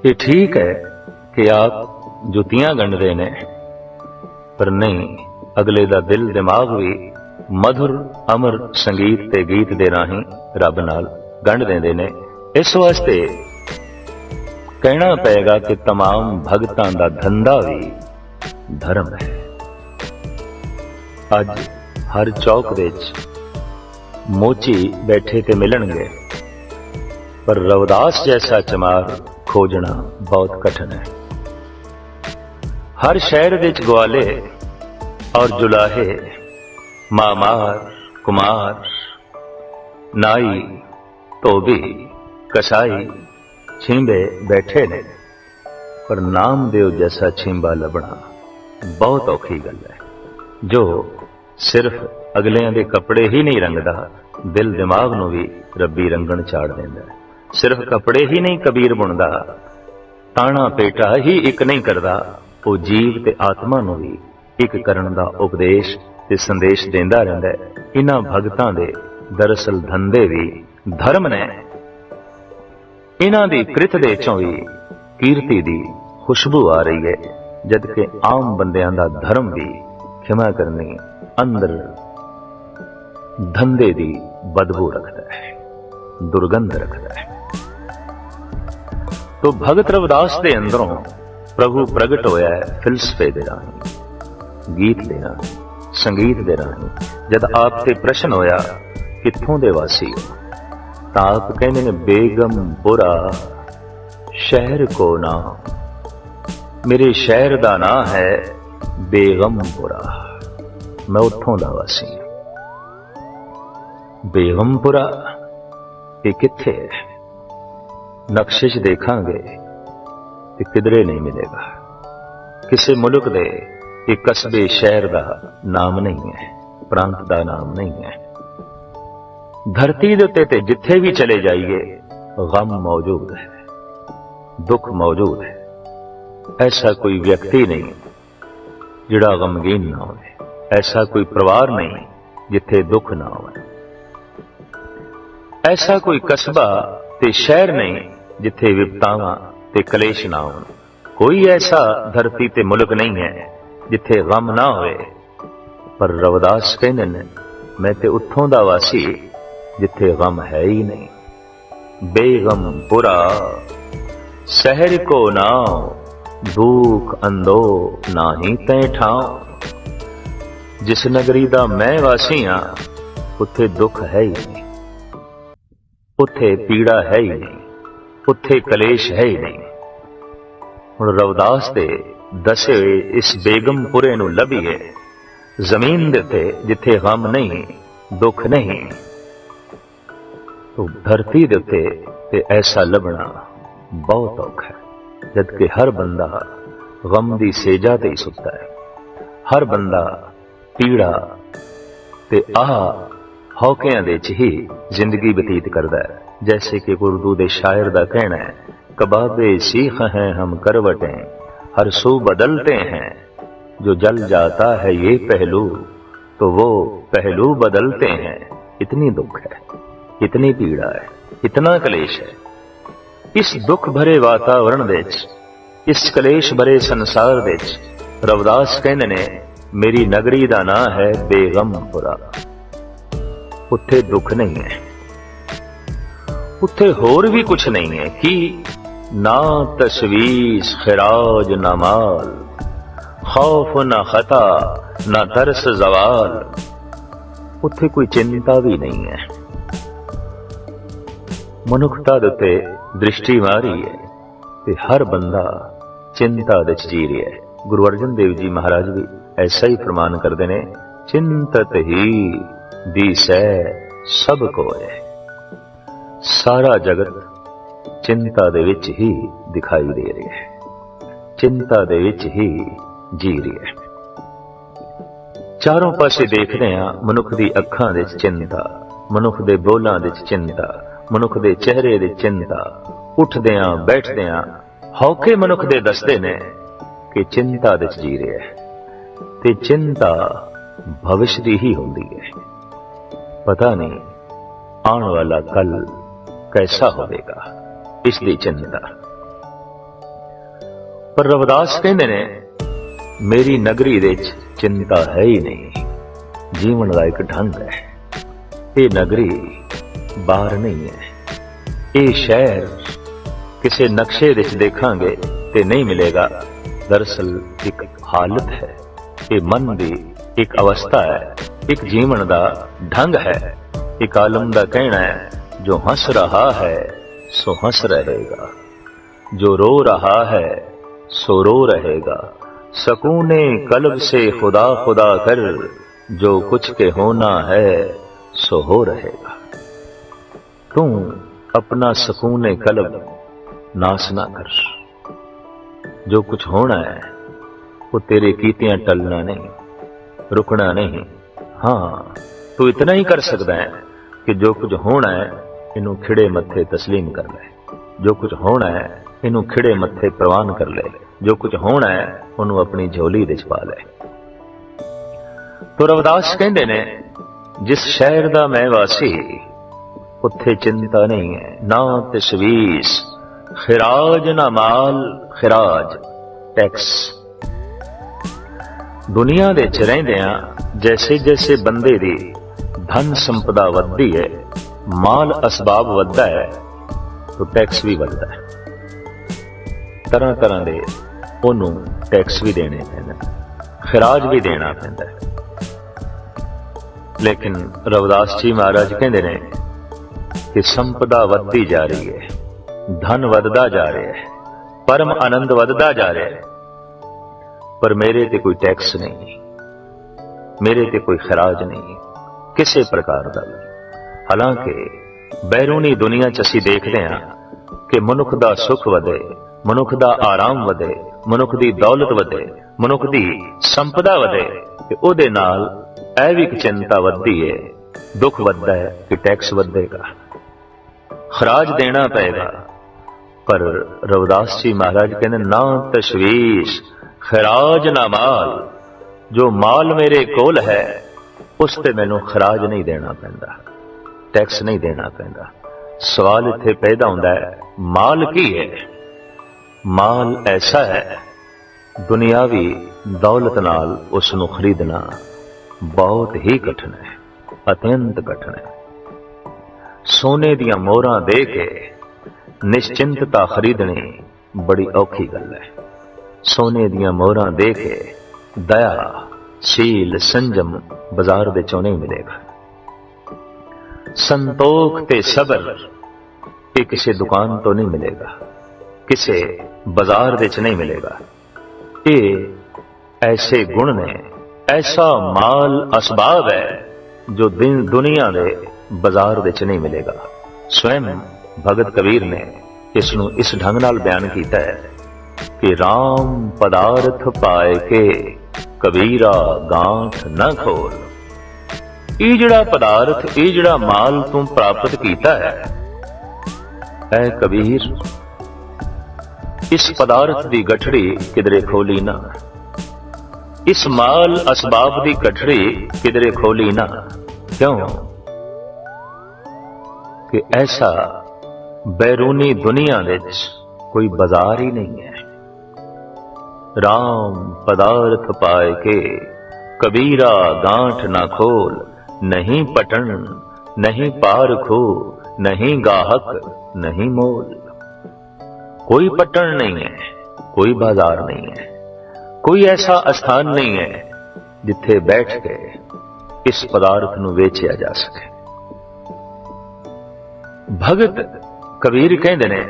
ਇਹ ਠੀਕ ਹੈ ਕਿ ਆਪ ਜੁੱਤੀਆਂ ਗੰਢਦੇ ਨੇ, ਪਰ ਨਹੀਂ, ਅਗਲੇ ਦਾ ਦਿਲ ਦਿਮਾਗ ਵੀ ਮਧੁਰ, ਅਮਰ ਸੰਗੀਤ ਤੇ ਗੀਤ ਦੇ ਰਾਹੀਂ ਰੱਬ ਨਾਲ ਗੰਢ ਦਿੰਦੇ ਨੇ। ਇਸ ਵਾਸਤੇ ਕਹਿਣਾ ਪਏਗਾ ਕਿ ਤਮਾਮ ਭਗਤਾਂ ਦਾ ਧੰਦਾ ਵੀ ਧਰਮ ਹੈ। ਅੱਜ ਹਰ ਚੌਕ ਵਿੱਚ ਮੋਚੀ ਬੈਠੇ ਤੇ ਮਿਲਣਗੇ। ਪਰ ਰਵਦਾਸ ਜੈਸਾ ਚਮਾਰ ਖੋਜਣਾ ਬਹੁਤ ਕਠਿਨ ਹੈ। ਹਰ ਸ਼ਹਿਰ ਵਿੱਚ ਗਵਾਲੇ ਔਰ ਜੁਲਾਹੇ ਮਾਮਾਰ, ਕੁਮਾਰ। ਨਾਈ, ਧੋਬੀ, ਕਸਾਈ, ਛਿੰਬੇ ਬੈਠੇ ਨੇ। ਪਰ ਨਾਮਦੇਵ ਜੈਸਾ ਛਿੰਬਾ ਲੱਭਣਾ ਬਹੁਤ ਔਖੀ ਗੱਲ ਹੈ। ਜੋ ਸਿਰਫ ਅਗਲਿਆਂ ਦੇ ਕੱਪੜੇ ਹੀ ਨਹੀਂ ਰੰਗਦਾ, ਦਿਲ ਦਿਮਾਗ ਨੂੰ ਵੀ ਰੱਬੀ ਰੰਗਣ ਚਾੜ ਦਿੰਦਾ ਸਿਰਫ ਕੱਪੜੇ ਹੀ ਨਹੀਂ ਕਬੀਰ ਬੁਣਦਾ, ਤਾਣਾ ਪੇਟਾ ਹੀ ਇੱਕ ਨਹੀਂ ਕਰਦਾ, ਉਹ ਜੀਵ ਤੇ ਆਤਮਾ ਨੂੰ ਵੀ ਇੱਕ ਕਰਨ ਦਾ ਉਪਦੇਸ਼ ਤੇ ਸੰਦੇਸ਼ ਦਿੰਦਾ ਰਹਿੰਦਾ ਹੈ। ਇਹਨਾਂ ਭਗਤਾਂ ਦੇ ਦਰਅਸਲ ਧੰਦੇ ਵੀ ਧਰਮ ਨੇ। ਇਹਨਾਂ ਦੀ ਕ੍ਰਿਤ ਦੇ ਚੋਂ ਵੀ ਕੀਰਤੀ ਦੀ ਖੁਸ਼ਬੂ ਆ ਰਹੀ ਹੈ ਜਦ ਕਿ ਆਮ ਬੰਦਿਆਂ ਦਾ ਧਰਮ ਵੀ ਖਿਮਾ ਕਰਨੀ ਅੰਦਰ ਧੰਦੇ ਦੀ ਬਦਬੂ ਰੱਖਦਾ ਹੈ, ਦੁਰਗੰਧ ਰੱਖਦਾ ਹੈ। ਤੋ ਭਗਤ ਰਵਿਦਾਸ ਦੇ ਅੰਦਰੋਂ ਪ੍ਰਭੂ ਪ੍ਰਗਟ ਹੋਇਆ ਹੈ ਫਿਲਸਫੇ ਦੇ ਰਾਹੀਂ, ਗੀਤ ਦੇ ਰਾਹੀਂ। ਸੰਗੀਤ ਦੇ ਰਾਹੀਂ ਜਦ ਆਪ ਤੇ ਪ੍ਰਸ਼ਨ ਹੋਇਆ, ਕਿੱਥੋਂ ਦੇ ਵਾਸੀ ਹੋ? ਤਾਂ ਆਪ ਕਹਿੰਦੇ ਨੇ ਬੇਗਮਪੁਰਾ ਸ਼ਹਿਰ ਕੋ ਨਾ ਮੇਰੇ ਸ਼ਹਿਰ ਦਾ ਨਾਂ ਹੈ ਬੇਗਮਪੁਰਾ ਮੈਂ ਉੱਥੋਂ ਦਾ ਵਾਸੀ ਹਾਂ। ਬੇਗਮਪੁਰਾ ਇਹ ਕਿੱਥੇ ਹੈ? ਨਕਸ਼ੇ ਦੇਖਾਂਗੇ ਤੇ ਕਿਧਰੇ ਨਹੀਂ ਮਿਲੇਗਾ। ਕਿਸੇ ਮੁਲਕ ਦੇ ਇੱਕ ਕਸਬੇ ਸ਼ਹਿਰ ਦਾ ਨਾਮ ਨਹੀਂ ਹੈ, ਪ੍ਰਾਂਤ ਦਾ ਨਾਮ ਨਹੀਂ ਹੈ। ਧਰਤੀ ਦੇ ਉੱਤੇ ਤੇ ਜਿੱਥੇ ਵੀ ਚਲੇ ਜਾਈਏ, ਗਮ ਮੌਜੂਦ ਹੈ, ਦੁੱਖ ਮੌਜੂਦ ਹੈ। ਐਸਾ ਕੋਈ ਵਿਅਕਤੀ ਨਹੀਂ ਜਿਹੜਾ ਗਮਗੀਨ ਨਾ ਹੋਵੇ, ਐਸਾ ਕੋਈ ਪਰਿਵਾਰ ਨਹੀਂ ਜਿੱਥੇ ਦੁੱਖ ਨਾ ਹੋਵੇ। ਐਸਾ ਕੋਈ ਕਸਬਾ ਤੇ ਸ਼ਹਿਰ ਨਹੀਂ ਜਿੱਥੇ ਵਿਪਤਾਵਾਂ ਤੇ ਕਲੇਸ਼ ਨਾ ਹੋਣ। ਕੋਈ ਐਸਾ ਧਰਤੀ ਤੇ ਮੁਲਕ ਨਹੀਂ ਹੈ ਜਿੱਥੇ ਗਮ ਨਾ ਹੋਵੇ। ਪਰ ਰਵਦਾਸ ਕਹਿੰਦੇ ਨੇ, ਮੈਂ ਤੇ ਉੱਥੋਂ ਦਾ ਵਾਸੀ, ਜਿੱਥੇ ਗਮ ਹੈ ਹੀ ਨਹੀਂ। ਬੇਗਮ ਪੁਰਾ ਸ਼ਹਿਰ ਕੋ ਨਾਉ ਦੁਖ ਅੰਦੋ ਨਾਹੀ ਤੈ ਠਾਉ। ਜਿਸ ਨਗਰੀ ਦਾ ਮੈਂ ਵਾਸੀ ਹਾਂ, ਉੱਥੇ ਦੁੱਖ ਹੈ ਹੀ ਨਹੀਂ। ਉੱਥੇ ਪੀੜਾ ਹੈ ਹੀ ਨਹੀਂ, ਉੱਥੇ ਕਲੇਸ਼ ਹੈ ਹੀ ਨਹੀਂ। ਹੁਣ ਰਵਦਾਸ ਦੇ ਦਸੇ ਇਸ ਬੇਗਮਪੁਰੇ ਨੂੰ ਲਭੀਏ। ਜ਼ਮੀਨ ਦੇ ਤੇ ਜਿੱਥੇ ਗਮ ਨਹੀਂ, ਦੁੱਖ ਨਹੀਂ। ਤੋ ਧਰਤੀ ਦੇ ਉੱਤੇ ਤੇ ਐਸਾ ਲੱਭਣਾ ਬਹੁਤ ਔਖਾ ਹੈ ਜਦ ਕਿ ਹਰ ਬੰਦਾ ਗਮ ਦੀ ਸੇਜਾ ਤੇ ਹੀ ਹੈ। ਹਰ ਬੰਦਾ ਪੀੜਾ ਤੇ ਆਹ ਹੌਕਿਆਂ ਦੇ ਚ ਹੀ ਜ਼ਿੰਦਗੀ ਬਤੀਤ ਕਰਦਾ ਹੈ। ਜੈਸੇ ਕਿ ਉਰਦੂ ਦੇ ਸ਼ਾਇਰ ਦਾ ਕਹਿਣਾ ਹੈ, ਕਬਾਬੇ ਸੀਖ ਹੈ ਹਮ ਕਰਵਟੇ। हर सू बदलते हैं जो जल जाता है ये पहलू तो वो पहलू बदलते हैं इतनी दुख है इतनी पीड़ा है इतना कलेश है ਇਸ ਦੁੱਖ ਭਰੇ ਵਾਤਾਵਰਣ ਵਿੱਚ ਇਸ ਕਲੇਸ਼ ਭਰੇ ਸੰਸਾਰ ਵਿੱਚ ਰਵਦਾਸ ਕਹਿੰਦੇ ਨੇ ਮੇਰੀ ਨਗਰੀ ਦਾ ਨਾਂ ਹੈ ਬੇਗਮਪੁਰਾ ਉੱਥੇ ਦੁੱਖ ਨਹੀਂ ਹੈ ਉੱਥੇ ਹੋਰ ਵੀ ਕੁਝ ਨਹੀਂ ਹੈ ਕਿ ਨਾ ਤਸ਼ਵੀਸ਼ ਖਿਰਾਜ ਨਾ ਮਾਲ, ਖੌਫ ਨਾ ਖਤਾ, ਨਾ ਤਰਸ ਜ਼ਵਾਲ। ਉੱਥੇ ਕੋਈ ਚਿੰਤਾ ਵੀ ਨਹੀਂ ਹੈ। ਮਨੁੱਖਤਾ ਦੇ ਉੱਤੇ ਦ੍ਰਿਸ਼ਟੀ ਮਾਰੀ ਹੈ ਤੇ ਹਰ ਬੰਦਾ ਚਿੰਤਾ ਦੇ ਚ ਜੀ ਰਿਹਾ ਹੈ। ਗੁਰੂ ਅਰਜਨ ਦੇਵ ਜੀ ਮਹਾਰਾਜ ਵੀ ਐਸਾ ਹੀ ਫਰਮਾਨ ਕਰਦੇ ਨੇ, ਚਿੰਤਤ ਹੀ ਦੀਸੈ ਸਭ ਕੋਏ ਸਾਰਾ ਜਗਤ ਚਿੰਤਾ ਦੇ ਵਿੱਚ ਹੀ ਦਿਖਾਈ ਦੇ ਰਿਹਾ ਹੈ। ਚਿੰਤਾ ਦੇ ਵਿੱਚ ਹੀ ਜੀ ਰਿਹਾ ਹੈ। ਚਾਰੋਂ ਪਾਸੇ ਦੇਖਦੇ ਹਾਂ ਮਨੁੱਖ ਦੀ ਅੱਖਾਂ ਦੇ ਵਿੱਚ ਚਿੰਤਾ, ਮਨੁੱਖ ਦੇ ਬੋਲਾਂ ਦੇ ਵਿੱਚ ਚਿੰਤਾ, ਮਨੁੱਖ ਦੇ ਚਿਹਰੇ ਦੇ ਚਿੰਤਾ। ਉੱਠਦਿਆਂ ਬੈਠਦਿਆਂ ਬੈਠਦੇ ਹੌਕੇ ਮਨੁੱਖ ਦੇ ਦੱਸਦੇ ਨੇ ਕਿ ਚਿੰਤਾ ਦੇ ਵਿੱਚ ਜੀ ਰਿਹਾ ਹੈ। ਤੇ ਚਿੰਤਾ ਭਵਿਸ਼ ਦੀ ਹੀ ਹੁੰਦੀ ਹੈ। ਪਤਾ ਨਹੀਂ ਆਉਣ ਵਾਲਾ ਕੱਲ ਕੈਸਾ ਹੋਵੇਗਾ। ਇਸ ਦੀ ਚਿੰਤਾ ਪਰ ਰਵਦਾਸ ਕਹਿੰਦੇ ਨੇ, ਮੇਰੀ ਨਗਰੀ ਦੇ ਵਿੱਚ ਚਿੰਤਾ ਹੈ ਹੀ ਨਹੀਂ। ਜੀਵਨ ਦਾ ਇੱਕ ਢੰਗ ਹੈ। ਇਹ ਨਗਰੀ ਬਾਹਰ ਨਹੀਂ ਹੈ। ਇਹ ਸ਼ਹਿਰ ਕਿਸੇ ਨਕਸ਼ੇ ਵਿੱਚ ਦੇਖਾਂਗੇ ਤੇ ਨਹੀਂ ਮਿਲੇਗਾ। ਦਰਸਲ ਇੱਕ ਹਾਲਤ ਹੈ। ਇਹ ਮਨ ਦੀ ਇੱਕ ਅਵਸਥਾ ਹੈ। ਇੱਕ ਜੀਵਨ ਦਾ ਢੰਗ ਹੈ। ਇੱਕ ਆਲਮ ਦਾ ਕਹਿਣਾ ਹੈ, ਜੋ ਹੱਸ ਰਹਾ ਹੈ। سو ہنس رہے گا۔ جو رو رہا ہے، سو رو رہے گا۔ سکون قلب سے خدا خدا کر، جو کچھ کے ہونا ہے، سو ہو رہے گا۔ تم اپنا سکون قلب ناس نہ کر۔ جو کچھ ہونا ہے، وہ تیرے کیتیاں ٹلنا نہیں، رکنا نہیں۔ ہاں تو اتنا ہی کر سکتا ہے کہ جو کچھ ہونا ہے ਇਹਨੂੰ ਖਿੜੇ ਮੱਥੇ تسلیم ਕਰ ਲੈ। ਜੋ ਕੁਝ ਹੋਣਾ ਹੈ, ਇਹਨੂੰ ਖਿੜੇ ਮੱਥੇ ਪ੍ਰਵਾਨ ਕਰ ਲੈ। ਜੋ ਕੁਝ ਹੋਣਾ ਹੈ, ਉਹਨੂੰ ਆਪਣੀ ਝੋਲੀ ਵਿੱਚ ਪਾ ਲੈ। ਤੋ ਕਹਿੰਦੇ ਨੇ, ਜਿਸ ਸ਼ਹਿਰ ਦਾ ਮੈਂ ਵਾਸੀ, ਉੱਥੇ ਚਿੰਤਾ ਨਹੀਂ ਹੈ। ਨਾ ਤਸ਼ਵੀਸ਼, ਖਿਰਾਜ, ਨਾ ਮਾਲ, ਖਿਰਾਜ, ਟੈਕਸ। ਦੁਨੀਆ ਦੇ ਚ ਰਹਿੰਦਿਆਂ ਜੈਸੇ ਜੈਸੇ ਬੰਦੇ ਦੀ ਧਨ ਸੰਪਦਾ ਵੱਧਦੀ ਹੈ ਮਾਲ ਅਸਬਾਬ ਵੱਧਦਾ ਹੈ, ਤਾਂ ਟੈਕਸ ਵੀ ਵੱਧਦਾ ਹੈ। ਤਰ੍ਹਾਂ ਤਰ੍ਹਾਂ ਦੇ ਉਹਨੂੰ ਟੈਕਸ ਵੀ ਦੇਣੇ ਪੈਂਦੇ ਖਰਾਜ ਵੀ ਦੇਣਾ ਪੈਂਦਾ ਹੈ। ਲੇਕਿਨ ਰਵਿਦਾਸ ਜੀ ਮਹਾਰਾਜ ਕਹਿੰਦੇ ਨੇ ਕਿ ਸੰਪਦਾ ਵੱਧਦੀ ਜਾ ਰਹੀ ਹੈ, ਧਨ ਵੱਧਦਾ ਜਾ ਰਿਹਾ ਹੈ, ਪਰਮ ਆਨੰਦ ਵੱਧਦਾ ਜਾ ਰਿਹਾ ਹੈ। ਪਰ ਮੇਰੇ ਤੇ ਕੋਈ ਟੈਕਸ ਨਹੀਂ, ਮੇਰੇ ਤੇ ਕੋਈ ਖਰਾਜ ਨਹੀਂ, ਕਿਸੇ ਪ੍ਰਕਾਰ ਦਾ ਵੀ। ਹਾਲਾਂਕਿ, ਬੈਰੂਨੀ ਦੁਨੀਆ 'ਚ ਅਸੀਂ ਦੇਖਦੇ ਹਾਂ ਕਿ ਮਨੁੱਖ ਦਾ ਸੁੱਖ ਵਧੇ, ਮਨੁੱਖ ਦਾ ਆਰਾਮ ਵਧੇ, ਮਨੁੱਖ ਦੀ ਦੌਲਤ ਵਧੇ, ਮਨੁੱਖ ਦੀ ਸੰਪਦਾ ਵਧੇ, ਤੇ ਉਹਦੇ ਨਾਲ ਇਹ ਵੀ ਇੱਕ ਚਿੰਤਾ ਵੱਧਦੀ ਹੈ ਦੁੱਖ ਵੱਧਦਾ ਹੈ ਕਿ ਟੈਕਸ ਵਧੇਗਾ। ਖਰਾਜ ਦੇਣਾ ਪਏਗਾ। ਪਰ ਰਵਦਾਸ ਜੀ ਮਹਾਰਾਜ ਕਹਿੰਦੇ, ਨਾ ਤਸ਼ਵੀਸ਼, ਖਰਾਜ ਨਾ ਮਾਲ। ਜੋ ਮਾਲ ਮੇਰੇ ਕੋਲ ਹੈ, ਉਸ ਤੇ ਮੈਨੂੰ ਖਰਾਜ ਨਹੀਂ ਦੇਣਾ ਪੈਂਦਾ। ਟੈਕਸ ਨਹੀਂ ਦੇਣਾ ਪੈਂਦਾ। ਸਵਾਲ ਇੱਥੇ ਪੈਦਾ ਹੁੰਦਾ ਹੈ, ਮਾਲ ਕੀ ਹੈ? ਮਾਲ ਐਸਾ ਹੈ, ਦੁਨਿਆਵੀ ਦੌਲਤ ਨਾਲ ਉਸ ਨੂੰ ਖਰੀਦਣਾ ਬਹੁਤ ਹੀ ਕਠਿਨ ਹੈ, ਅਤਿਅੰਤ ਕਠਿਨ ਹੈ। ਸੋਨੇ ਦੀਆਂ ਮੋਹਰਾਂ ਦੇ ਕੇ ਨਿਸ਼ਚਿੰਤਤਾ ਖਰੀਦਣੀ ਬੜੀ ਔਖੀ ਗੱਲ ਹੈ। ਸੋਨੇ ਦੀਆਂ ਮੋਹਰਾਂ ਦੇ ਕੇ ਦਇਆ ਸ਼ੀਲ ਸੰਜਮ ਬਾਜ਼ਾਰ ਵਿੱਚੋਂ ਨਹੀਂ ਮਿਲੇਗਾ। ਸੰਤੋਖ ਤੇ ਸਬਰ ਇਹ ਕਿਸੇ ਦੁਕਾਨ ਤੋਂ ਨਹੀਂ ਮਿਲੇਗਾ, ਕਿਸੇ ਬਾਜ਼ਾਰ ਵਿੱਚ ਨਹੀਂ ਮਿਲੇਗਾ। ਇਹ ਐਸੇ ਗੁਣ ਨੇ, ਐਸਾ ਮਾਲ ਅਸਬਾਬ ਹੈ ਜੋ ਦਿਨ ਦੁਨੀਆ ਦੇ ਬਾਜ਼ਾਰ ਵਿੱਚ ਨਹੀਂ ਮਿਲੇਗਾ। ਸਵੈਮ ਭਗਤ ਕਬੀਰ ਨੇ ਇਸ ਨੂੰ ਇਸ ਢੰਗ ਨਾਲ ਬਿਆਨ ਕੀਤਾ ਹੈ ਕਿ RAM ਪਦਾਰਥ ਪਾਏ ਕੇ ਕਬੀਰਾ ਗਾਂਠ ਨਾ ਖੋਲ। ਇਹ ਜਿਹੜਾ ਪਦਾਰਥ, ਇਹ ਜਿਹੜਾ ਮਾਲ ਤੂੰ ਪ੍ਰਾਪਤ ਕੀਤਾ ਹੈ, ਐ ਕਬੀਰ, ਇਸ ਪਦਾਰਥ ਦੀ ਗਠੜੀ ਕਿਧਰੇ ਖੋਲੀ ਨਾ। ਇਸ ਮਾਲ ਅਸਬਾਬ ਦੀ ਗਠੜੀ ਕਿਧਰੇ ਖੋਲੀ ਨਾ। ਕਿਉਂ? ਕਿ ਐਸਾ ਬੈਰੂਨੀ ਦੁਨੀਆ ਵਿੱਚ ਕੋਈ ਬਾਜ਼ਾਰ ਹੀ ਨਹੀਂ ਹੈ। RAM ਪਦਾਰਥ ਪਾਏ ਕੇ ਕਬੀਰਾ ਗਾਂਠ ਨਾ ਖੋਲ। ਨਹੀਂ ਪਟਣ, ਨਹੀਂ ਪਾਰਖੋ ਨਹੀਂ ਗਾਹਕ, ਨਹੀਂ ਮੋਲ। ਕੋਈ ਪਟਣ ਨਹੀਂ ਹੈ, ਕੋਈ ਬਾਜ਼ਾਰ ਨਹੀਂ ਹੈ, ਕੋਈ ਐਸਾ ਅਸਥਾਨ ਨਹੀਂ ਹੈ ਜਿੱਥੇ ਬੈਠ ਕੇ ਇਸ ਪਦਾਰਥ ਨੂੰ ਵੇਚਿਆ ਜਾ ਸਕੇ। ਭਗਤ ਕਬੀਰ ਕਹਿੰਦੇ ਨੇ,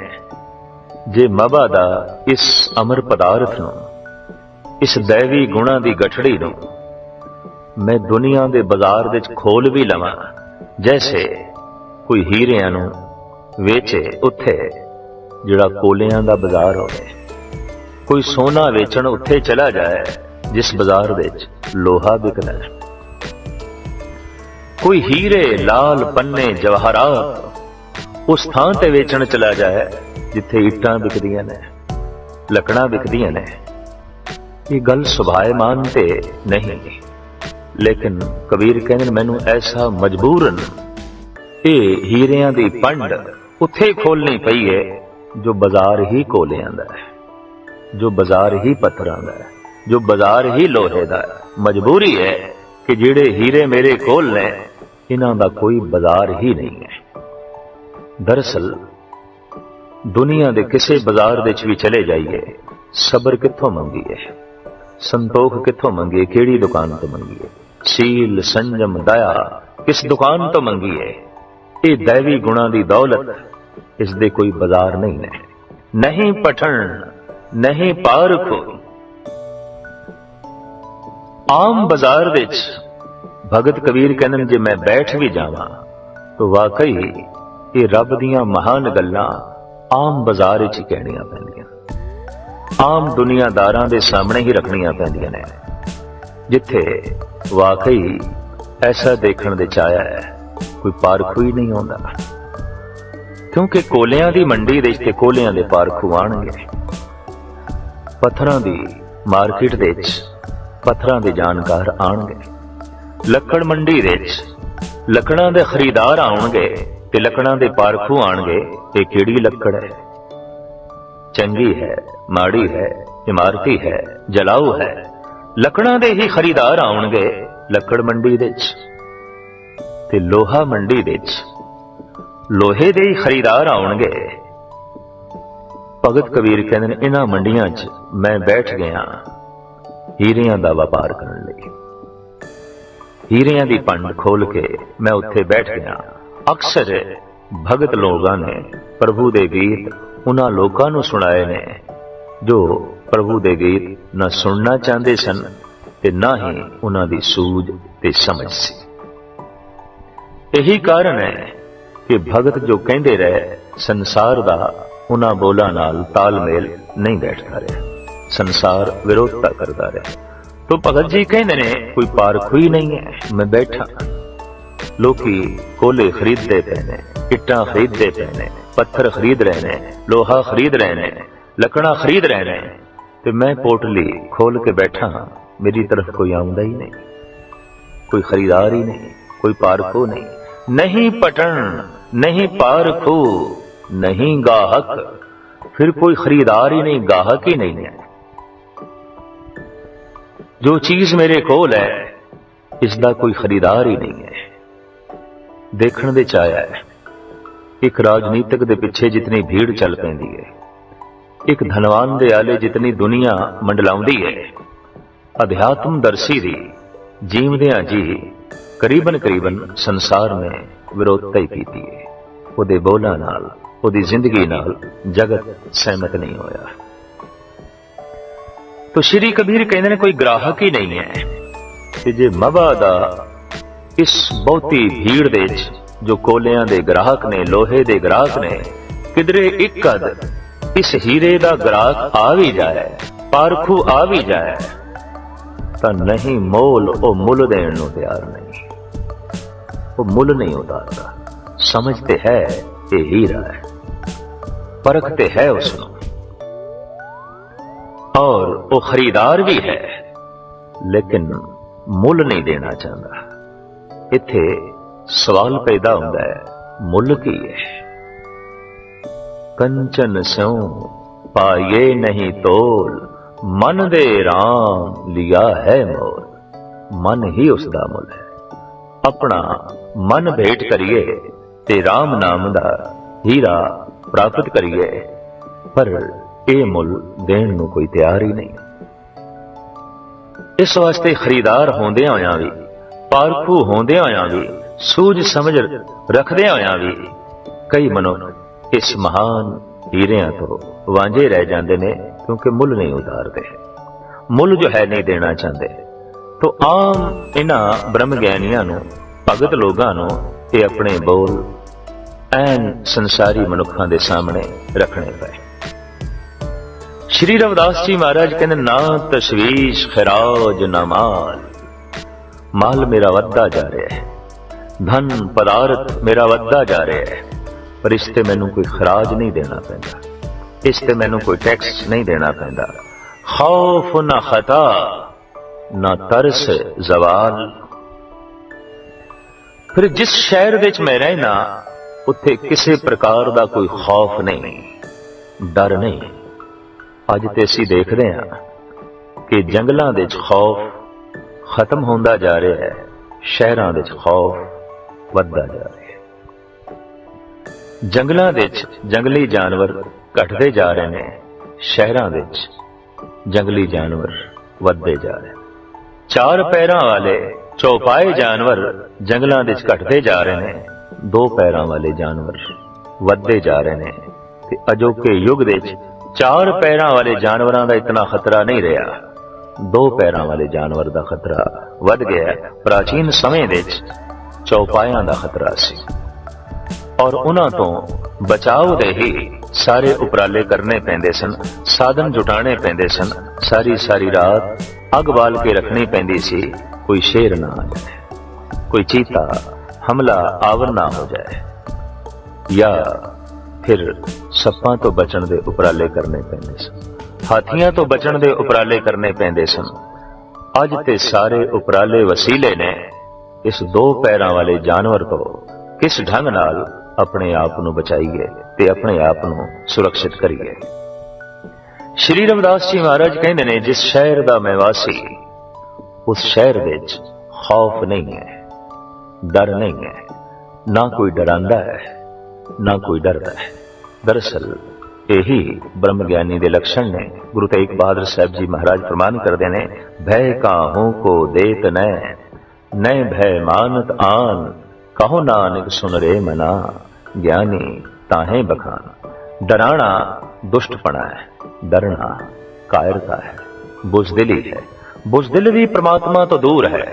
ਜੇ ਮਬਾ ਦਾ ਇਸ ਅਮਰ ਪਦਾਰਥ ਨੂੰ, ਇਸ ਦੇਵੀ ਗੁਣਾ ਦੀ ਗਠੜੀ ਨੂੰ ਮੈਂ ਦੁਨੀਆ ਦੇ ਬਾਜ਼ਾਰ ਵਿੱਚ ਖੋਲ ਵੀ ਲਵਾਂ। ਜੈਸੇ ਕੋਈ ਹੀਰਿਆਂ ਨੂੰ ਵੇਚੇ ਉੱਥੇ, ਜਿਹੜਾ ਕੋਲਿਆਂ ਦਾ ਬਾਜ਼ਾਰ ਹੋਵੇ। ਕੋਈ ਸੋਨਾ ਵੇਚਣ ਉੱਥੇ ਚਲਾ ਜਾਏ, ਜਿਸ ਬਾਜ਼ਾਰ ਵਿੱਚ ਲੋਹਾ ਵਿਕਦਾ ਹੈ। ਕੋਈ ਹੀਰੇ, ਲਾਲ ਪੰਨੇ, ਜਵਾਹਰਾਤ, ਉਸ ਥਾਂ ਤੇ ਵੇਚਣ ਚਲਾ ਜਾਏ, ਜਿੱਥੇ ਇੱਟਾਂ ਵਿਕਦੀਆਂ ਨੇ, ਲੱਕੜਾਂ ਵਿਕਦੀਆਂ ਨੇ। ਇਹ ਗੱਲ ਸੁਭਾਏਮਾਨ ਤੇ ਨਹੀਂ। ਲੇਕਿਨ ਕਬੀਰ ਕਹਿੰਦੇ ਨੇ, ਮੈਨੂੰ ਐਸਾ ਮਜਬੂਰਨ ਇਹ ਹੀਰਿਆਂ ਦੀ ਪੰਡ ਉੱਥੇ ਖੋਲਣੀ ਪਈ ਹੈ ਜੋ ਬਾਜ਼ਾਰ ਹੀ ਕੋਲਿਆਂ ਦਾ ਹੈ, ਜੋ ਬਾਜ਼ਾਰ ਹੀ ਪੱਥਰਾਂ ਦਾ ਹੈ, ਜੋ ਬਾਜ਼ਾਰ ਹੀ ਲੋਹੇ ਦਾ ਹੈ। ਮਜਬੂਰੀ ਹੈ ਕਿ ਜਿਹੜੇ ਹੀਰੇ ਮੇਰੇ ਕੋਲ ਨੇ, ਇਹਨਾਂ ਦਾ ਕੋਈ ਬਾਜ਼ਾਰ ਹੀ ਨਹੀਂ ਹੈ। ਦਰਅਸਲ, ਦੁਨੀਆ ਦੇ ਕਿਸੇ ਬਾਜ਼ਾਰ ਵਿੱਚ ਵੀ ਚਲੇ ਜਾਈਏ, ਸਬਰ ਕਿੱਥੋਂ ਮੰਗੀਏ? ਸੰਤੋਖ ਕਿੱਥੋਂ ਮੰਗੀਏ? ਕਿਹੜੀ ਦੁਕਾਨ ਤੋਂ ਮੰਗੀਏ? ਸੀਲ ਸੰਜਮ ਦਇਆ, ਕਿਸ ਦੁਕਾਨ ਤੋਂ ਮੰਗੀ ਹੈ ਇਹ ਦੇਵੀ ਗੁਣਾ ਦੀ ਦੌਲਤ, ਇਸ ਦੇ ਕੋਈ ਬਾਜ਼ਾਰ ਨਹੀਂ ਹੈ। ਨਹੀਂ ਪਠਣ, ਨਹੀਂ ਪਾਰਖੋ ਆਮ ਬਾਜ਼ਾਰ ਵਿੱਚ, ਭਗਤ ਕਬੀਰ ਕਹਿੰਦੇ ਨੇ, ਜੇ ਮੈਂ ਬੈਠ ਵੀ ਜਾਵਾਂ, ਤਾਂ ਵਾਕਈ ਇਹ ਰੱਬ ਦੀਆਂ ਮਹਾਨ ਗੱਲਾਂ ਆਮ ਬਾਜ਼ਾਰ ਵਿੱਚ ਹੀ ਕਹਿਣੀਆਂ ਪੈਂਦੀਆਂ। ਆਮ ਦੁਨੀਆਦਾਰਾਂ ਦੇ ਸਾਹਮਣੇ ਹੀ ਰੱਖਣੀਆਂ ਪੈਂਦੀਆਂ ਨੇ। ਜਿੱਥੇ ਵਾਕਈ ਐਸਾ ਦੇਖਣ ਦੇ ਚਾਇਆ ਹੈ, ਕੋਈ ਪਾਰਖੂ ਹੀ ਨਹੀਂ ਆਉਂਦਾ। ਕਿਉਂਕਿ ਕੋਲਿਆਂ ਦੀ ਮੰਡੀ ਦੇ ਤੇ ਕੋਲਿਆਂ ਦੇ ਪਾਰਖੂ ਆਣਗੇ ਪੱਥਰਾਂ ਦੀ ਮਾਰਕੀਟ ਦੇ ਵਿੱਚ ਪੱਥਰਾਂ ਦੇ ਜਾਣਕਾਰ ਆਣਗੇ ਲੱਕੜ ਮੰਡੀ ਦੇ ਵਿੱਚ ਲੱਕੜਾਂ ਦੇ ਖਰੀਦਾਰ ਆਉਣਗੇ ਤੇ ਲੱਕੜਾਂ ਦੇ ਪਾਰਖੂ ਆਣਗੇ ਇਹ ਕਿਹੜੀ ਲੱਕੜ ਹੈ? ਚੰਗੀ ਹੈ, ਮਾੜੀ ਹੈ, ਇਮਾਰਤੀ ਹੈ, ਜਲਾਊ ਹੈ। ਲੱਕੜਾਂ ਦੇ ਹੀ ਖਰੀਦਾਰ ਆਉਣਗੇ ਲੱਕੜ ਮੰਡੀ ਦੇ ਵਿੱਚ ਤੇ ਲੋਹਾ ਮੰਡੀ ਦੇ ਵਿੱਚ। ਲੋਹੇ ਦੇ ਹੀ ਖਰੀਦਾਰ ਆਉਣਗੇ। ਭਗਤ ਕਬੀਰ ਕਹਿੰਦੇ ਨੇ ਇਹਨਾਂ ਮੰਡੀਆਂ 'ਚ ਮੈਂ ਬੈਠ ਗਿਆ ਹੀਰਿਆਂ ਦਾ ਵਪਾਰ ਕਰਨ ਲਈ। ਹੀਰਿਆਂ ਦੀ ਪੰਡ ਖੋਲ ਕੇ ਮੈਂ ਉੱਥੇ ਬੈਠ ਗਿਆ। ਅਕਸਰ ਭਗਤ ਲੋਕਾਂ ਨੇ, ਪ੍ਰਭੂ ਦੇ ਗੀਤ ਉਹਨਾਂ ਲੋਕਾਂ ਨੂੰ ਸੁਣਾਏ ਨੇ, ਜੋ ਪ੍ਰਭੂ ਦੇ ਗੀਤ ਨਾ ਸੁਣਨਾ ਚਾਹੁੰਦੇ ਸਨ ਤੇ ਨਾ ਹੀ ਉਹਨਾਂ ਦੀ ਸੂਝ ਤੇ ਸਮਝ ਸੀ। ਇਹੀ ਕਾਰਨ ਹੈ ਕਿ ਭਗਤ ਜੋ ਕਹਿੰਦੇ ਰਹੇ, ਸੰਸਾਰ ਦਾ ਉਹਨਾਂ ਬੋਲਾਂ ਨਾਲ ਤਾਲਮੇਲ ਨਹੀਂ ਬੈਠਦਾ ਰਿਹਾ। ਸੰਸਾਰ ਵਿਰੋਧਤਾ ਕਰਦਾ ਰਿਹਾ। ਤੋ ਭਗਤ ਜੀ ਕਹਿੰਦੇ ਨੇ, ਕੋਈ ਪਾਰਖੂ ਹੀ ਨਹੀਂ ਹੈ, ਮੈਂ ਬੈਠਾ। ਲੋਕੀ ਕੋਲੇ ਖਰੀਦਦੇ ਪਏ ਨੇ, ਇੱਟਾਂ ਖਰੀਦਦੇ ਪਏ ਨੇ, ਪੱਥਰ ਖਰੀਦ ਰਹੇ ਨੇ, ਲੋਹਾ ਖਰੀਦ ਰਹੇ ਨੇ, ਲੱਕੜਾਂ ਖਰੀਦ ਰਹੇ ਨੇ। ਤੇ ਮੈਂ ਪੋਟਲੀ ਖੋਲ ਕੇ ਬੈਠਾ ਹਾਂ ਮੇਰੀ ਤਰਫ ਕੋਈ ਆਉਂਦਾ ਹੀ ਨਹੀਂ ਕੋਈ ਖਰੀਦਾਰ ਹੀ ਨਹੀਂ ਕੋਈ ਪਾਰਖੂ ਨਹੀਂ ਨਹੀਂ ਪਟਣ ਨਹੀਂ ਪਾਰਖੂ ਨਹੀਂ ਗਾਹਕ ਫਿਰ ਕੋਈ ਖਰੀਦਾਰ ਹੀ ਨਹੀਂ ਗਾਹਕ ਹੀ ਨਹੀਂ ਹੈ ਜੋ ਚੀਜ਼ ਮੇਰੇ ਕੋਲ ਹੈ ਇਸ ਦਾ ਕੋਈ ਖਰੀਦਾਰ ਹੀ ਨਹੀਂ ਹੈ ਦੇਖਣ ਦੇ ਚ ਆਇਆ ਹੈ ਇੱਕ ਰਾਜਨੀਤਿਕ ਦੇ ਪਿੱਛੇ ਜਿਤਨੀ ਭੀੜ ਚੱਲ ਪੈਂਦੀ ਹੈ ਇੱਕ ਧਨਵਾਨ ਦੇ ਆਲੇ ਜਿਤਨੀ ਦੁਨੀਆ ਮੰਡਲਾਉਂਦੀ ਹੈ ਅਧਿਆਤਮ ਦਰਸ਼ੀ ਦੀ ਜੀਵਦਿਆਂ ਜੀ ਕਰੀਬਨ ਕਰੀਬਨ ਸੰਸਾਰ ਨੇ ਵਿਰੋਧਤਾ ਹੀ ਕੀਤੀ ਹੈ ਉਹਦੇ ਬੋਲਾਂ ਨਾਲ, ਉਹਦੀ ਜ਼ਿੰਦਗੀ ਨਾਲ ਜਗਤ ਸਹਿਮਤ ਨਹੀਂ ਹੋਇਆ। ਤੋ ਸ਼੍ਰੀ ਕਬੀਰ ਕਹਿੰਦੇ ਨੇ, ਕੋਈ ਗ੍ਰਾਹਕ ਹੀ ਨਹੀਂ ਹੈ। ਤੇ ਜੇ ਮਵਾ ਦਾ ਇਸ ਬਹੁਤੀ ਭੀੜ ਦੇ ਵਿੱਚ ਜੋ ਕੋਲਿਆਂ ਦੇ ਗ੍ਰਾਹਕ ਨੇ, ਲੋਹੇ ਦੇ ਗ੍ਰਾਹਕ ਨੇ, ਕਿਧਰੇ ਇੱਕ ਕਦ ਇਸ ਹੀਰੇ ਦਾ ਗ੍ਰਾਹਕ ਆ ਵੀ ਜਾਏ, ਪਾਰਖੂ ਆ ਵੀ ਜਾਏ, ਤਾਂ ਨਹੀਂ ਮੋਲ ਉਹ ਮੁੱਲ ਦੇਣ ਨੂੰ ਤਿਆਰ ਨਹੀਂ। ਉਹ ਮੁੱਲ ਨਹੀਂ ਉਤਾਰਦਾ। ਸਮਝ ਤੇ ਹੈ ਇਹ ਹੀਰਾ ਹੈ। ਪਰਖ ਤੇ ਹੈ ਉਸ ਨੂੰ ਔਰ ਉਹ ਖਰੀਦਾਰ ਵੀ ਹੈ। ਲੇਕਿਨ ਮੁੱਲ ਨਹੀਂ ਦੇਣਾ ਚਾਹੁੰਦਾ। ਇੱਥੇ ਸਵਾਲ ਪੈਦਾ ਹੁੰਦਾ ਹੈ, ਮੁੱਲ ਕੀ ਹੈ? ਕੰਚਨ ਸਿਉ ਪਾਏ ਨਹੀਂ ਤੋਲ, ਮਨ ਦੇ RAM ਲਿਆ ਹੈ ਮੋਲ। ਮਨ ਹੀ ਉਸ ਦਾ ਮੁੱਲ ਹੈ। ਆਪਣਾ ਮਨ ਭੇਟ ਕਰੀਏ ਤੇ RAM ਨਾਮ ਦਾ ਹੀਰਾ ਪ੍ਰਾਪਤ ਕਰੀਏ। ਪਰ ਇਹ ਮੁੱਲ ਦੇਣ ਨੂੰ ਕੋਈ ਤਿਆਰ ਹੀ ਨਹੀਂ। ਇਸ ਵਾਸਤੇ ਖਰੀਦਾਰ ਹੁੰਦਿਆਂ ਹੋਇਆਂ ਵੀ, ਪਾਰਖੂ ਹੁੰਦਿਆਂ ਹੋਇਆਂ ਵੀ, ਸੂਝ ਸਮਝ ਰੱਖਦਿਆਂ ਹੋਇਆਂ ਵੀ, ਕਈ ਮਨੁੱਖ ਇਸ ਮਹਾਨ ਹੀਰਿਆਂ ਤੋਂ ਵਾਂਝੇ ਰਹਿ ਜਾਂਦੇ ਨੇ ਕਿਉਂਕਿ ਮੁੱਲ ਨਹੀਂ ਉਤਾਰਦੇ। ਮੁੱਲ ਜੋ ਹੈ ਨਹੀਂ ਦੇਣਾ ਚਾਹੁੰਦੇ। ਤੋਂ ਆਮ ਇਹਨਾਂ ਬ੍ਰਹਮ ਗਿਆਨੀਆਂ ਨੂੰ, ਭਗਤ ਲੋਕਾਂ ਨੂੰ ਇਹ ਆਪਣੇ ਬੋਲ ਐਨ ਸੰਸਾਰੀ ਮਨੁੱਖਾਂ ਦੇ ਸਾਹਮਣੇ ਰੱਖਣੇ ਪਏ। ਸ਼੍ਰੀ ਰਵਿਦਾਸ ਜੀ ਮਹਾਰਾਜ ਕਹਿੰਦੇ, ਨਾ ਤਸ਼ਵੀਸ਼ ਖਰਾਜ ਨਾ ਮਾਲ ਮੇਰਾ ਵੱਧਦਾ ਜਾ ਰਿਹਾ ਹੈ। ਧਨ ਪਦਾਰਥ ਮੇਰਾ ਵੱਧਦਾ ਜਾ ਰਿਹਾ ਹੈ। ਪਰ ਇਸ ਤੇ ਮੈਨੂੰ ਕੋਈ ਖਰਾਜ ਨਹੀਂ ਦੇਣਾ ਪੈਂਦਾ। ਇਸ ਤੇ ਮੈਨੂੰ ਕੋਈ ਟੈਕਸ ਨਹੀਂ ਦੇਣਾ ਪੈਂਦਾ। ਖੌਫ ਨਾ ਖਤਾ, ਨਾ ਤਰਸ ਜ਼ਵਾਲ ਫਿਰ ਜਿਸ ਸ਼ਹਿਰ ਵਿੱਚ ਮੈਂ ਰਹਿਣਾ, ਉੱਥੇ ਕਿਸੇ ਪ੍ਰਕਾਰ ਦਾ ਕੋਈ ਖੌਫ ਨਹੀਂ, ਡਰ ਨਹੀਂ। ਅੱਜ ਤੇ ਅਸੀਂ ਦੇਖਦੇ ਹਾਂ ਕਿ ਜੰਗਲਾਂ ਦੇ ਵਿੱਚ ਖੌਫ ਖਤਮ ਹੁੰਦਾ ਜਾ ਰਿਹਾ ਹੈ, ਸ਼ਹਿਰਾਂ ਦੇ ਵਿੱਚ ਖੌਫ ਵੱਧਦਾ ਜਾ ਰਿਹਾ ਹੈ। ਜੰਗਲਾਂ ਵਿੱਚ ਜੰਗਲੀ ਜਾਨਵਰ ਘਟਦੇ ਜਾ ਰਹੇ ਨੇ, ਸ਼ਹਿਰਾਂ ਵਿੱਚ ਜੰਗਲੀ ਜਾਨਵਰ ਵੱਧਦੇ ਜਾ ਰਹੇ ਚਾਰ ਪੈਰਾਂ ਵਾਲੇ ਚੌਪਾਏ ਜਾਨਵਰ ਜੰਗਲਾਂ ਵਿੱਚ ਘਟਦੇ ਜਾ ਰਹੇ ਨੇ, ਦੋ ਪੈਰਾਂ ਵਾਲੇ ਜਾਨਵਰ ਵੱਧਦੇ ਜਾ ਰਹੇ ਨੇ। ਤੇ ਅਜੋਕੇ ਯੁੱਗ ਵਿੱਚ ਚਾਰ ਪੈਰਾਂ ਵਾਲੇ ਜਾਨਵਰਾਂ ਦਾ ਇਤਨਾ ਖਤਰਾ ਨਹੀਂ ਰਿਹਾ। ਦੋ ਪੈਰਾਂ ਵਾਲੇ ਜਾਨਵਰ ਦਾ ਖਤਰਾ ਵੱਧ ਗਿਆ ਪ੍ਰਾਚੀਨ ਸਮੇਂ ਵਿੱਚ ਚੌਪਾਇਆਂ ਦਾ ਖਤਰਾ ਸੀ। ਔਰ ਉਹਨਾਂ ਤੋਂ ਬਚਾਓ ਦੇ ਹੀ ਸਾਰੇ ਉਪਰਾਲੇ ਕਰਨੇ ਪੈਂਦੇ ਸਨ, ਸਾਧਨ ਜੁਟਾਣੇ ਪੈਂਦੇ ਸਨ, ਸਾਰੀ ਸਾਰੀ ਰਾਤ ਅੱਗ ਬਾਲ ਕੇ ਰੱਖਣੀ ਪੈਂਦੀ ਸੀ, ਕੋਈ ਸ਼ੇਰ ਨਾ ਆ ਜਾਏ, ਕੋਈ ਚੀਤਾ, ਹਮਲਾ ਆਵਰ ਨਾ ਹੋ ਜਾਏ, ਜਾਂ ਫਿਰ ਸੱਪਾਂ ਤੋਂ ਬਚਣ ਦੇ ਉਪਰਾਲੇ ਕਰਨੇ ਪੈਂਦੇ ਸਨ, ਹਾਥੀਆਂ ਤੋਂ ਬਚਣ ਦੇ ਉਪਰਾਲੇ ਕਰਨੇ ਪੈਂਦੇ ਸਨ। ਅੱਜ ਤੇ ਸਾਰੇ ਉਪਰਾਲੇ ਵਸੀਲੇ ਨੇ, ਇਸ ਦੋ ਪੈਰਾਂ ਵਾਲੇ ਜਾਨਵਰ ਤੋਂ ਕਿਸ ਢੰਗ ਨਾਲ ਆਪਣੇ ਆਪ ਨੂੰ ਬਚਾਈਏ ਤੇ ਆਪਣੇ ਆਪ ਨੂੰ ਸੁਰੱਖਿਅਤ ਕਰੀਏ। ਸ਼੍ਰੀ ਰਵਿਦਾਸ ਜੀ ਮਹਾਰਾਜ ਕਹਿੰਦੇ ਨੇ, ਜਿਸ ਸ਼ਹਿਰ ਦਾ ਮੈਂ ਵਾਸੀ, ਉਸ ਸ਼ਹਿਰ ਵਿੱਚ ਖੌਫ ਨਹੀਂ ਹੈ, ਡਰ ਨਹੀਂ ਹੈ, ਨਾ ਕੋਈ ਡਰਾਂਦਾ ਹੈ, ਨਾ ਕੋਈ ਡਰਦਾ ਹੈ। ਦਰਅਸਲ ਇਹੀ ਬ੍ਰਹਮ ਗਿਆਨੀ ਦੇ ਲਕਸ਼ਣ ਨੇ। ਗੁਰੂ ਤੇਗ ਬਹਾਦਰ ਸਾਹਿਬ ਜੀ ਮਹਾਰਾਜ ਫਰਮਾਨ ਕਰਦੇ ਨੇ, ਭੈ ਕਾਹੂ ਕੋ ਦੇਤ ਨੈ ਨੈ ਭੈ ਮਾਨਤ ਆਨ ਕਹੋ ਨਾਨਕ ਸੁਨ ਰੇ ਮਨਾ, ਗਿਆਨੀ ਤਾਹੇ ਬਖਾਨ। ਡਰਾਣਾ ਦੁਸ਼ਟਪਣਾ ਹੈ, ਡਰਨਾ ਕਾਇਰਤਾ ਹੈ, ਬੁਜ਼ਦਿਲੀ ਹੈ। ਬੁਜ਼ਦਿਲ ਵੀ ਪ੍ਰਮਾਤਮਾ ਤੋਂ ਦੂਰ ਹੈ,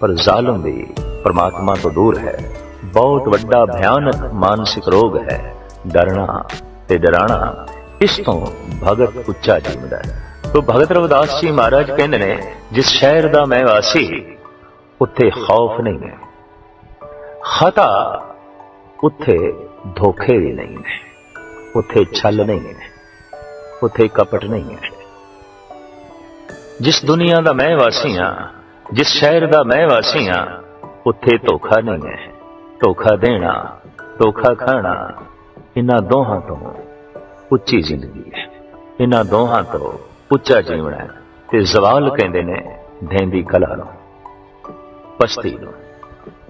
ਪਰ ਜ਼ਾਲਮ ਵੀ ਪ੍ਰਮਾਤਮਾ ਤੋਂ ਦੂਰ ਹੈ। ਬਹੁਤ ਵੱਡਾ ਭਿਆਨਕ ਮਾਨਸਿਕ ਰੋਗ ਹੈ, ਡਰਨਾ ਤੇ ਡਰਾਣਾ ਇਸ ਤੋਂ ਭਗਤ ਉੱਚਾ ਜੀਵਦਾ ਹੈ। ਤੋ ਭਗਤ ਰਵਿਦਾਸ ਜੀ ਮਹਾਰਾਜ ਕਹਿੰਦੇ ਨੇ, ਜਿਸ ਸ਼ਹਿਰ ਦਾ ਮੈਂ ਵਾਸੀ, ਉੱਥੇ ਖੌਫ ਨਹੀਂ ਹੈ। ਖਤਾ ਉੱਥੇ ਧੋਖੇ ਵੀ ਨਹੀਂ ਨੇ। ਉੱਥੇ ਛਲ ਨਹੀਂ ਹੈ ਉੱਥੇ ਕਪਟ ਨਹੀਂ ਹੈ ਜਿਸ ਦੁਨੀਆ ਦਾ ਮੈਂ ਵਾਸੀ ਹਾਂ ਜਿਸ ਸ਼ਹਿਰ ਦਾ ਮੈਂ ਵਾਸੀ ਹਾਂ ਉੱਥੇ ਧੋਖਾ ਨਹੀਂ ਹੈ। ਧੋਖਾ ਦੇਣਾ ਧੋਖਾ ਖਾਣਾ ਇਹਨਾਂ ਦੋਹਾਂ ਤੋਂ ਉੱਚੀ ਜ਼ਿੰਦਗੀ ਹੈ। ਇਹਨਾਂ ਦੋਹਾਂ ਤੋਂ ਉੱਚਾ ਜੀਵਨ ਹੈ। ਤੇ ਜ਼ਵਾਲ ਕਹਿੰਦੇ ਨੇ ਧੈਂਦੀ ਕਲਾ ਨੂੰ ਪਸਤੀ ਨੂੰ।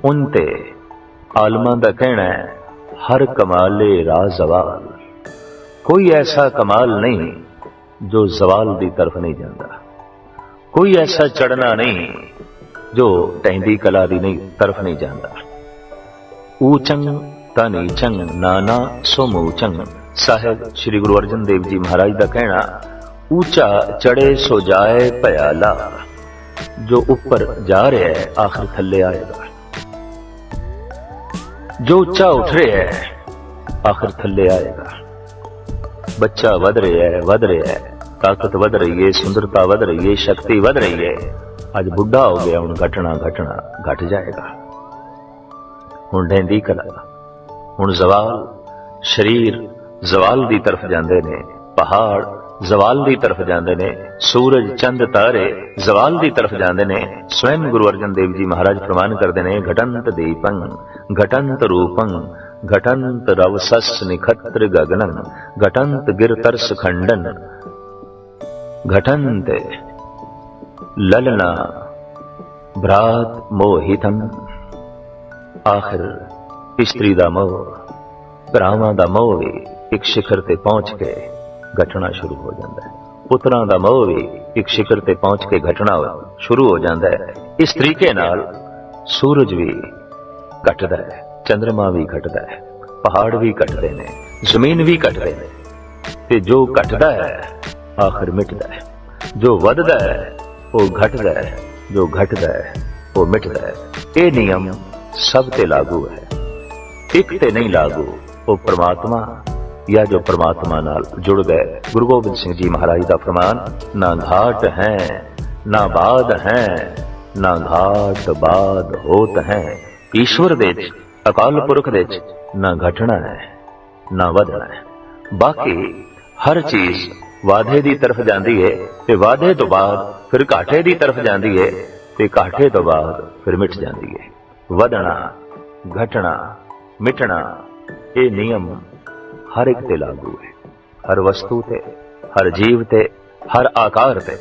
ਉਨ ਤੇ ਆਲਮਾਂ ਦਾ ਕਹਿਣਾ ਹੈ, ਹਰ ਕਮਾਲੇ ਰਾ ਜ਼ਵਾਲ। ਕੋਈ ਐਸਾ ਕਮਾਲ ਨਹੀਂ ਜੋ ਜ਼ਵਾਲ ਦੀ ਤਰਫ ਨਹੀਂ ਜਾਂਦਾ। ਕੋਈ ਐਸਾ ਚੜਨਾ ਨਹੀਂ ਜੋ ਟੈਂਦੀ ਕਲਾ ਦੀ ਨਹੀਂ ਤਰਫ ਨਹੀਂ ਜਾਂਦਾ। ਊਚੰਗ ਤਾਂ ਨੀਚੰਗ ਨਾਨਾ ਸੋ ਮੂਚੰਗ ਸਾਹਿਬ ਸ੍ਰੀ ਗੁਰੂ ਅਰਜਨ ਦੇਵ ਜੀ ਮਹਾਰਾਜ ਦਾ ਕਹਿਣਾ ਉੱਚਾ ਚੜੇ ਸੋ ਜਾਏ ਭਿਆਲਾ ਜੋ ਉੱਪਰ ਜਾ ਰਿਹਾ ਹੈ, ਆਖਰ ਥੱਲੇ ਆਏਗਾ। ਜੋ ਉੱਚਾ ਉੱਠ ਰਿਹਾ ਹੈ, ਆਖਰ ਥੱਲੇ ਆਏਗਾ। ਬੱਚਾ ਵਧ ਰਿਹਾ ਹੈ, ਵਧ ਰਿਹਾ ਹੈ। ਤਾਕਤ ਵਧ ਰਹੀ ਹੈ, ਸੁੰਦਰਤਾ ਵਧ ਰਹੀ ਹੈ, ਸ਼ਕਤੀ ਵਧ ਰਹੀ ਹੈ। ਅੱਜ ਬੁੱਢਾ ਹੋ ਗਿਆ, ਹੁਣ ਘਟਣਾ ਘਟਣਾ ਘਟ ਜਾਏਗਾ। ਹੁਣ ਢੈਂਦੀ ਕਲਾ, ਹੁਣ ਜ਼ਵਾਲ, ਸਰੀਰ ਜ਼ਵਾਲ ਦੀ ਤਰਫ ਜਾਂਦੇ ਨੇ, ਪਹਾੜ ਜ਼ਵਾਲ ਦੀ ਤਰਫ ਜਾਂਦੇ ਨੇ, ਸੂਰਜ, ਚੰਦ, ਤਾਰੇ, ਜ਼ਵਾਲ ਦੀ ਤਰਫ ਜਾਂਦੇ ਨੇ ਸਵੈਮ ਗੁਰੂ ਅਰਜਨ ਦੇਵ ਜੀ ਮਹਾਰਾਜ ਪ੍ਰਮਾਨ ਕਰਦੇ ਨੇ, ਘਟੰਤ ਦੀਪੰ, ਘਟੰਤ ਰੂਪੰ, ਘਟੰਤ ਰਵਸਸ ਨਿਖਤਰ ਗਗਨੰ, ਘਟੰਤ ਗਿਰਤਰਸ ਖੰਡਨ, ਘਟੰਤ ਲਲਨਾ ਭਰਾਤ ਮੋਹਿਤੰ, ਆਖਰ ਇਸਤਰੀ ਦਾ ਮੋਹ, ਭਰਾਵਾਂ ਦਾ ਮੋਹ ਵੀ ਇੱਕ ਸਿਖਰ ਤੇ ਪਹੁੰਚ ਗਏ ਘਟਣਾ ਸ਼ੁਰੂ ਹੋ ਜਾਂਦਾ ਹੈ। ਪੁੱਤਰਾਂ ਦਾ ਮੋਹ ਵੀ ਇੱਕ ਸਿਖਰ ਤੇ ਪਹੁੰਚ ਕੇ ਘਟਣਾ ਸ਼ੁਰੂ ਹੋ ਜਾਂਦਾ ਹੈ। ਇਸ ਤਰੀਕੇ ਨਾਲ ਸੂਰਜ ਵੀ ਘਟਦਾ ਹੈ ਚੰ드ਰਮਾ ਵੀ ਘਟਦਾ ਹੈ, ਪਹਾੜ ਵੀ ਘਟਦੇ ਨੇ, ਜ਼ਮੀਨ ਵੀ ਘਟਦੇ ਨੇ। ਤੇ ਜੋ ਘਟਦਾ ਹੈ, ਆਖਰ ਮਿਟਦਾ ਹੈ। ਜੋ ਵੱਧਦਾ ਹੈ, ਉਹ ਘਟਦਾ ਹੈ, ਜੋ ਘਟਦਾ ਹੈ, ਉਹ ਮਿਟਦਾ ਹੈ। ਇਹ ਨਿਯਮ ਸਭ ਤੇ ਲਾਗੂ ਹੈ। ਇੱਕ ਤੇ ਨਹੀਂ ਲਾਗੂ, ਉਹ ਪ੍ਰਮਾਤਮਾ ਜਾਂ ਜੋ ਪ੍ਰਮਾਤਮਾ ਨਾਲ ਜੁੜ ਗਏ। ਗੁਰੂ ਗੋਬਿੰਦ ਸਿੰਘ ਜੀ ਮਹਾਰਾਜ ਦਾ ਫਰਮਾਨ, ਨਾ ਘਾਟ ਹੈ, ਨਾ ਬਾਦ ਹੈ, ਨਾ ਘਾਟ ਬਾਦ ਹੋਤ ਹੈ। ਈਸ਼ਵਰ ਦੇ ਚ ਅਕਾਲ ਪੁਰਖ ਦੇ ਚ ਨਾ ਘਟਣਾ ਹੈ, ਨਾ ਵਧਣਾ ਹੈ। ਬਾਕੀ ਹਰ ਚੀਜ਼ ਵਾਧੇ ਦੀ ਤਰਫ ਜਾਂਦੀ ਹੈ ਤੇ ਵਾਧੇ ਤੋਂ ਬਾਅਦ ਫਿਰ ਘਾਟੇ ਦੀ ਤਰਫ ਜਾਂਦੀ ਹੈ ਤੇ ਘਾਟੇ ਤੋਂ ਬਾਅਦ ਫਿਰ ਮਿਟ ਜਾਂਦੀ ਹੈ ਵਧਣਾ, ਘਟਣਾ, ਮਿਟਣਾ, ਇਹ ਨਿਯਮ ਹਰ ਇੱਕ ਤੇ ਲਾਗੂ ਹੈ। ਹਰ ਵਸਤੂ ਤੇ, ਹਰ ਜੀਵ ਤੇ, ਹਰ ਆਕਾਰ ਤੇ।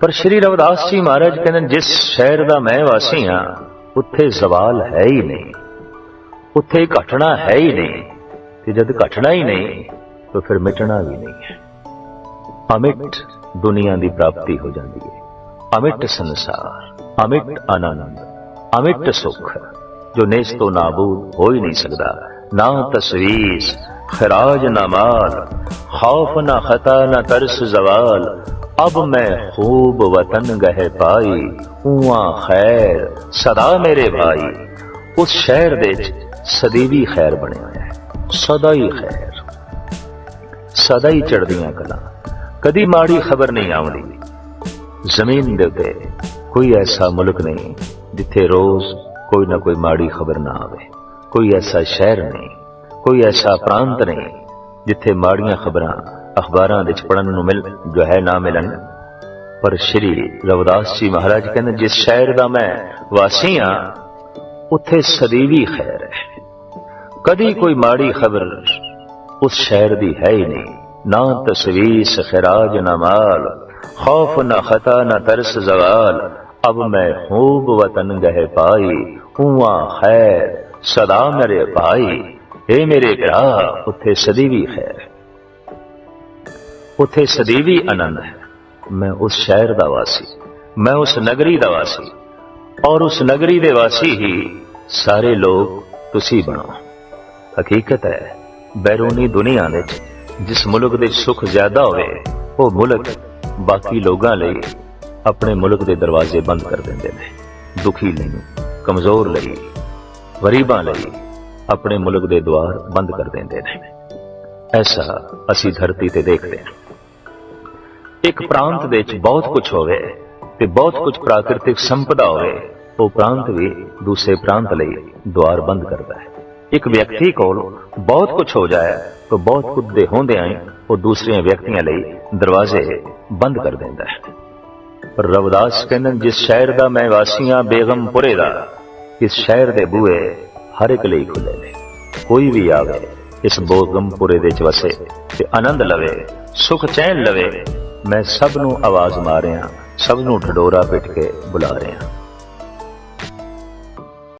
ਪਰ ਸ਼੍ਰੀ ਰਵਿਦਾਸ ਜੀ ਮਹਾਰਾਜ ਕਹਿੰਦੇ ਜਿਸ ਸ਼ਹਿਰ ਦਾ ਮੈਂ ਵਾਸੀ ਹਾਂ, ਉੱਥੇ ਜ਼ਵਾਲ ਹੈ ਹੀ ਨਹੀਂ। ਉੱਥੇ ਘਟਣਾ ਹੈ ਹੀ ਨਹੀਂ। ਤੇ ਜਦ ਘਟਣਾ ਹੀ ਨਹੀਂ, ਤਾਂ ਫਿਰ ਮਿਟਣਾ ਵੀ ਨਹੀਂ ਹੈ। ਅਮਿਟ ਦੁਨੀਆ ਦੀ ਪ੍ਰਾਪਤੀ ਹੋ ਜਾਂਦੀ ਹੈ। ਅਮਿਟ ਸੰਸਾਰ, ਅਮਿਟ ਆਨੰਦ, ਅਮਿਟ ਸੁਖ, ਜੋ ਨੇਸ ਤੋਂ ਨਾਬੂਦ ਹੋ ਹੀ ਨਹੀਂ ਸਕਦਾ। ਨਾ ਤਸਵੀਸ, ਖਰਾਜ ਨਾ ਮਾਲ, ਖੌਫ ਨਾ ਖਤਾ ਨਾ ਤਰਸ ਜ਼ਵਾਲ, ਅਬ ਮੈਂ ਖੂਬ ਵਤਨ ਗਹਿ ਪਾਈ ਉਆ ਖੈਰ, ਸਦਾ ਮੇਰੇ ਭਾਈ। ਉਸ ਸ਼ਹਿਰ ਦੇ ਵਿੱਚ ਸਦੀਵੀ ਖੈਰ ਬਣਿਆ ਹੋਇਆ ਹੈ, ਸਦਾ ਹੀ ਖੈਰ। ਸਦਾ ਹੀ ਚੜਦੀਆਂ ਕਲਾ, ਕਦੀ ਮਾੜੀ ਖਬਰ ਨਹੀਂ ਆਉਂਦੀ। ਜ਼ਮੀਨ ਦੇ ਉੱਤੇ ਕੋਈ ਐਸਾ ਮੁਲਕ ਨਹੀਂ ਜਿੱਥੇ ਰੋਜ਼ ਕੋਈ ਨਾ ਕੋਈ ਮਾੜੀ ਖਬਰ ਨਾ ਆਵੇ। ਕੋਈ ਐਸਾ ਸ਼ਹਿਰ ਨਹੀਂ, ਕੋਈ ਐਸਾ ਪ੍ਰਾਂਤ ਨਹੀਂ ਜਿੱਥੇ ਮਾੜੀਆਂ ਖਬਰਾਂ, ਅਖਬਾਰਾਂ ਵਿੱਚ ਪੜਨ ਨੂੰ ਮਿਲ, ਜੋ ਹੈ ਨਾ ਮਿਲਣ। ਪਰ ਸ਼੍ਰੀ ਰਵਿਦਾਸ ਜੀ ਮਹਾਰਾਜ ਕਹਿੰਦੇ, ਜਿਸ ਸ਼ਹਿਰ ਦਾ ਮੈਂ ਵਾਸੀ ਹਾਂ, ਉੱਥੇ ਸਦੀਵੀ ਖੈਰ ਹੈ। ਕਦੀ ਕੋਈ ਮਾੜੀ ਖਬਰ ਉਸ ਸ਼ਹਿਰ ਦੀ ਹੈ ਹੀ ਨਹੀਂ। ਨਾ ਤਸਵੀਸ ਖਰਾਜ ਨਾ ਮਾਲ, ਖੌਫ ਨਾ ਖਤਾ ਨਾ ਤਰਸ ਜ਼ਵਾਲ, ਅਬ ਮੈਂ ਹੂਬ ਵਤਨ ਗਹਿ ਪਾਈ, ਹੁਆ ਖੈਰ ਸਦਾ ਮੇਰੇ ਭਾਈ ਏ ਮੇਰੇ ਭਰਾ, ਉੱਥੇ ਸਦੀਵੀ ਹੈ ਉੱਥੇ ਸਦੀਵੀ ਆਨੰਦ ਹੈ। ਮੈਂ ਉਸ ਸ਼ਹਿਰ ਦਾ ਵਾਸੀ, ਮੈਂ ਉਸ ਨਗਰੀ ਦਾ ਵਾਸੀ, ਔਰ ਉਸ ਨਗਰੀ ਦੇ ਵਾਸੀ ਹੀ ਸਾਰੇ ਲੋਕ ਤੁਸੀਂ ਬਣੋ। ਹਕੀਕਤ ਹੈ, ਬੈਰੂਨੀ ਦੁਨੀਆ ਵਿੱਚ ਜਿਸ ਮੁਲਕ ਦੇ ਸੁੱਖ ਜ਼ਿਆਦਾ ਹੋਵੇ, ਉਹ ਮੁਲਕ ਬਾਕੀ ਲੋਕਾਂ ਲਈ ਆਪਣੇ ਮੁਲਕ ਦੇ ਦਰਵਾਜ਼ੇ ਬੰਦ ਕਰ ਦਿੰਦੇ ਨੇ। ਦੁਖੀ ਲਈ ਕਮਜ਼ੋਰ ਲਈ ਗਰੀਬਾਂ ਲਈ ਆਪਣੇ ਮੁਲਕ ਦੇ ਦਵਾਰ ਬੰਦ ਕਰ ਦਿੰਦੇ ਨੇ। ਐਸਾ ਅਸੀਂ ਧਰਤੀ ਤੇ ਦੇਖਦੇ ਹਾਂ। ਇੱਕ ਪ੍ਰਾਂਤ ਦੇ ਵਿੱਚ ਬਹੁਤ ਕੁਝ ਹੋਵੇ ਤੇ ਬਹੁਤ ਕੁਝ ਪ੍ਰਾਕਿਰਤਿਕ ਸੰਪਦਾ ਹੋਵੇ, ਉਹ ਪ੍ਰਾਂਤ ਵੀ ਦੂਸਰੇ ਪ੍ਰਾਂਤ ਲਈ ਦਵਾਰ ਬੰਦ ਕਰਦਾ ਹੈ। ਇੱਕ ਵਿਅਕਤੀ ਕੋਲ ਬਹੁਤ ਕੁਝ ਹੋ ਜਾਏ ਤਾਂ ਬਹੁਤ ਕੁਝ ਦੇ ਹੁੰਦਿਆਂ ਹੀ ਉਹ ਦੂਸਰੇ ਵਿਅਕਤੀਆਂ ਲਈ ਦਰਵਾਜ਼ੇ ਬੰਦ ਕਰ ਦਿੰਦਾ ਹੈ। ਪਰ ਰਵਿਦਾਸ ਕਹਿੰਦੇ ਜਿਸ ਸ਼ਹਿਰ ਦਾ ਮੈਂ ਵਾਸੀਆਂ ਬੇਗਮਪੁਰੇ ਦਾ ਇਸ ਸ਼ਹਿਰ ਦੇ ਬੂਹੇ ਹਰ ਇੱਕ ਲਈ ਖੁੱਲੇ ਨੇ। ਕੋਈ ਵੀ ਆਵੇ, ਇਸ ਬੇਗਮਪੁਰੇ ਦੇ ਚ ਵਸੇ ਤੇ ਆਨੰਦ ਲਵੇ, ਸੁਖ ਚੈਨ ਲਵੇ, ਮੈਂ ਸਭ ਨੂੰ ਆਵਾਜ਼ ਮਾਰਿਆ, ਸਭ ਨੂੰ ਢਡੋਰਾ ਪਿੱਟ ਕੇ ਬੁਲਾ ਰਿਹਾ।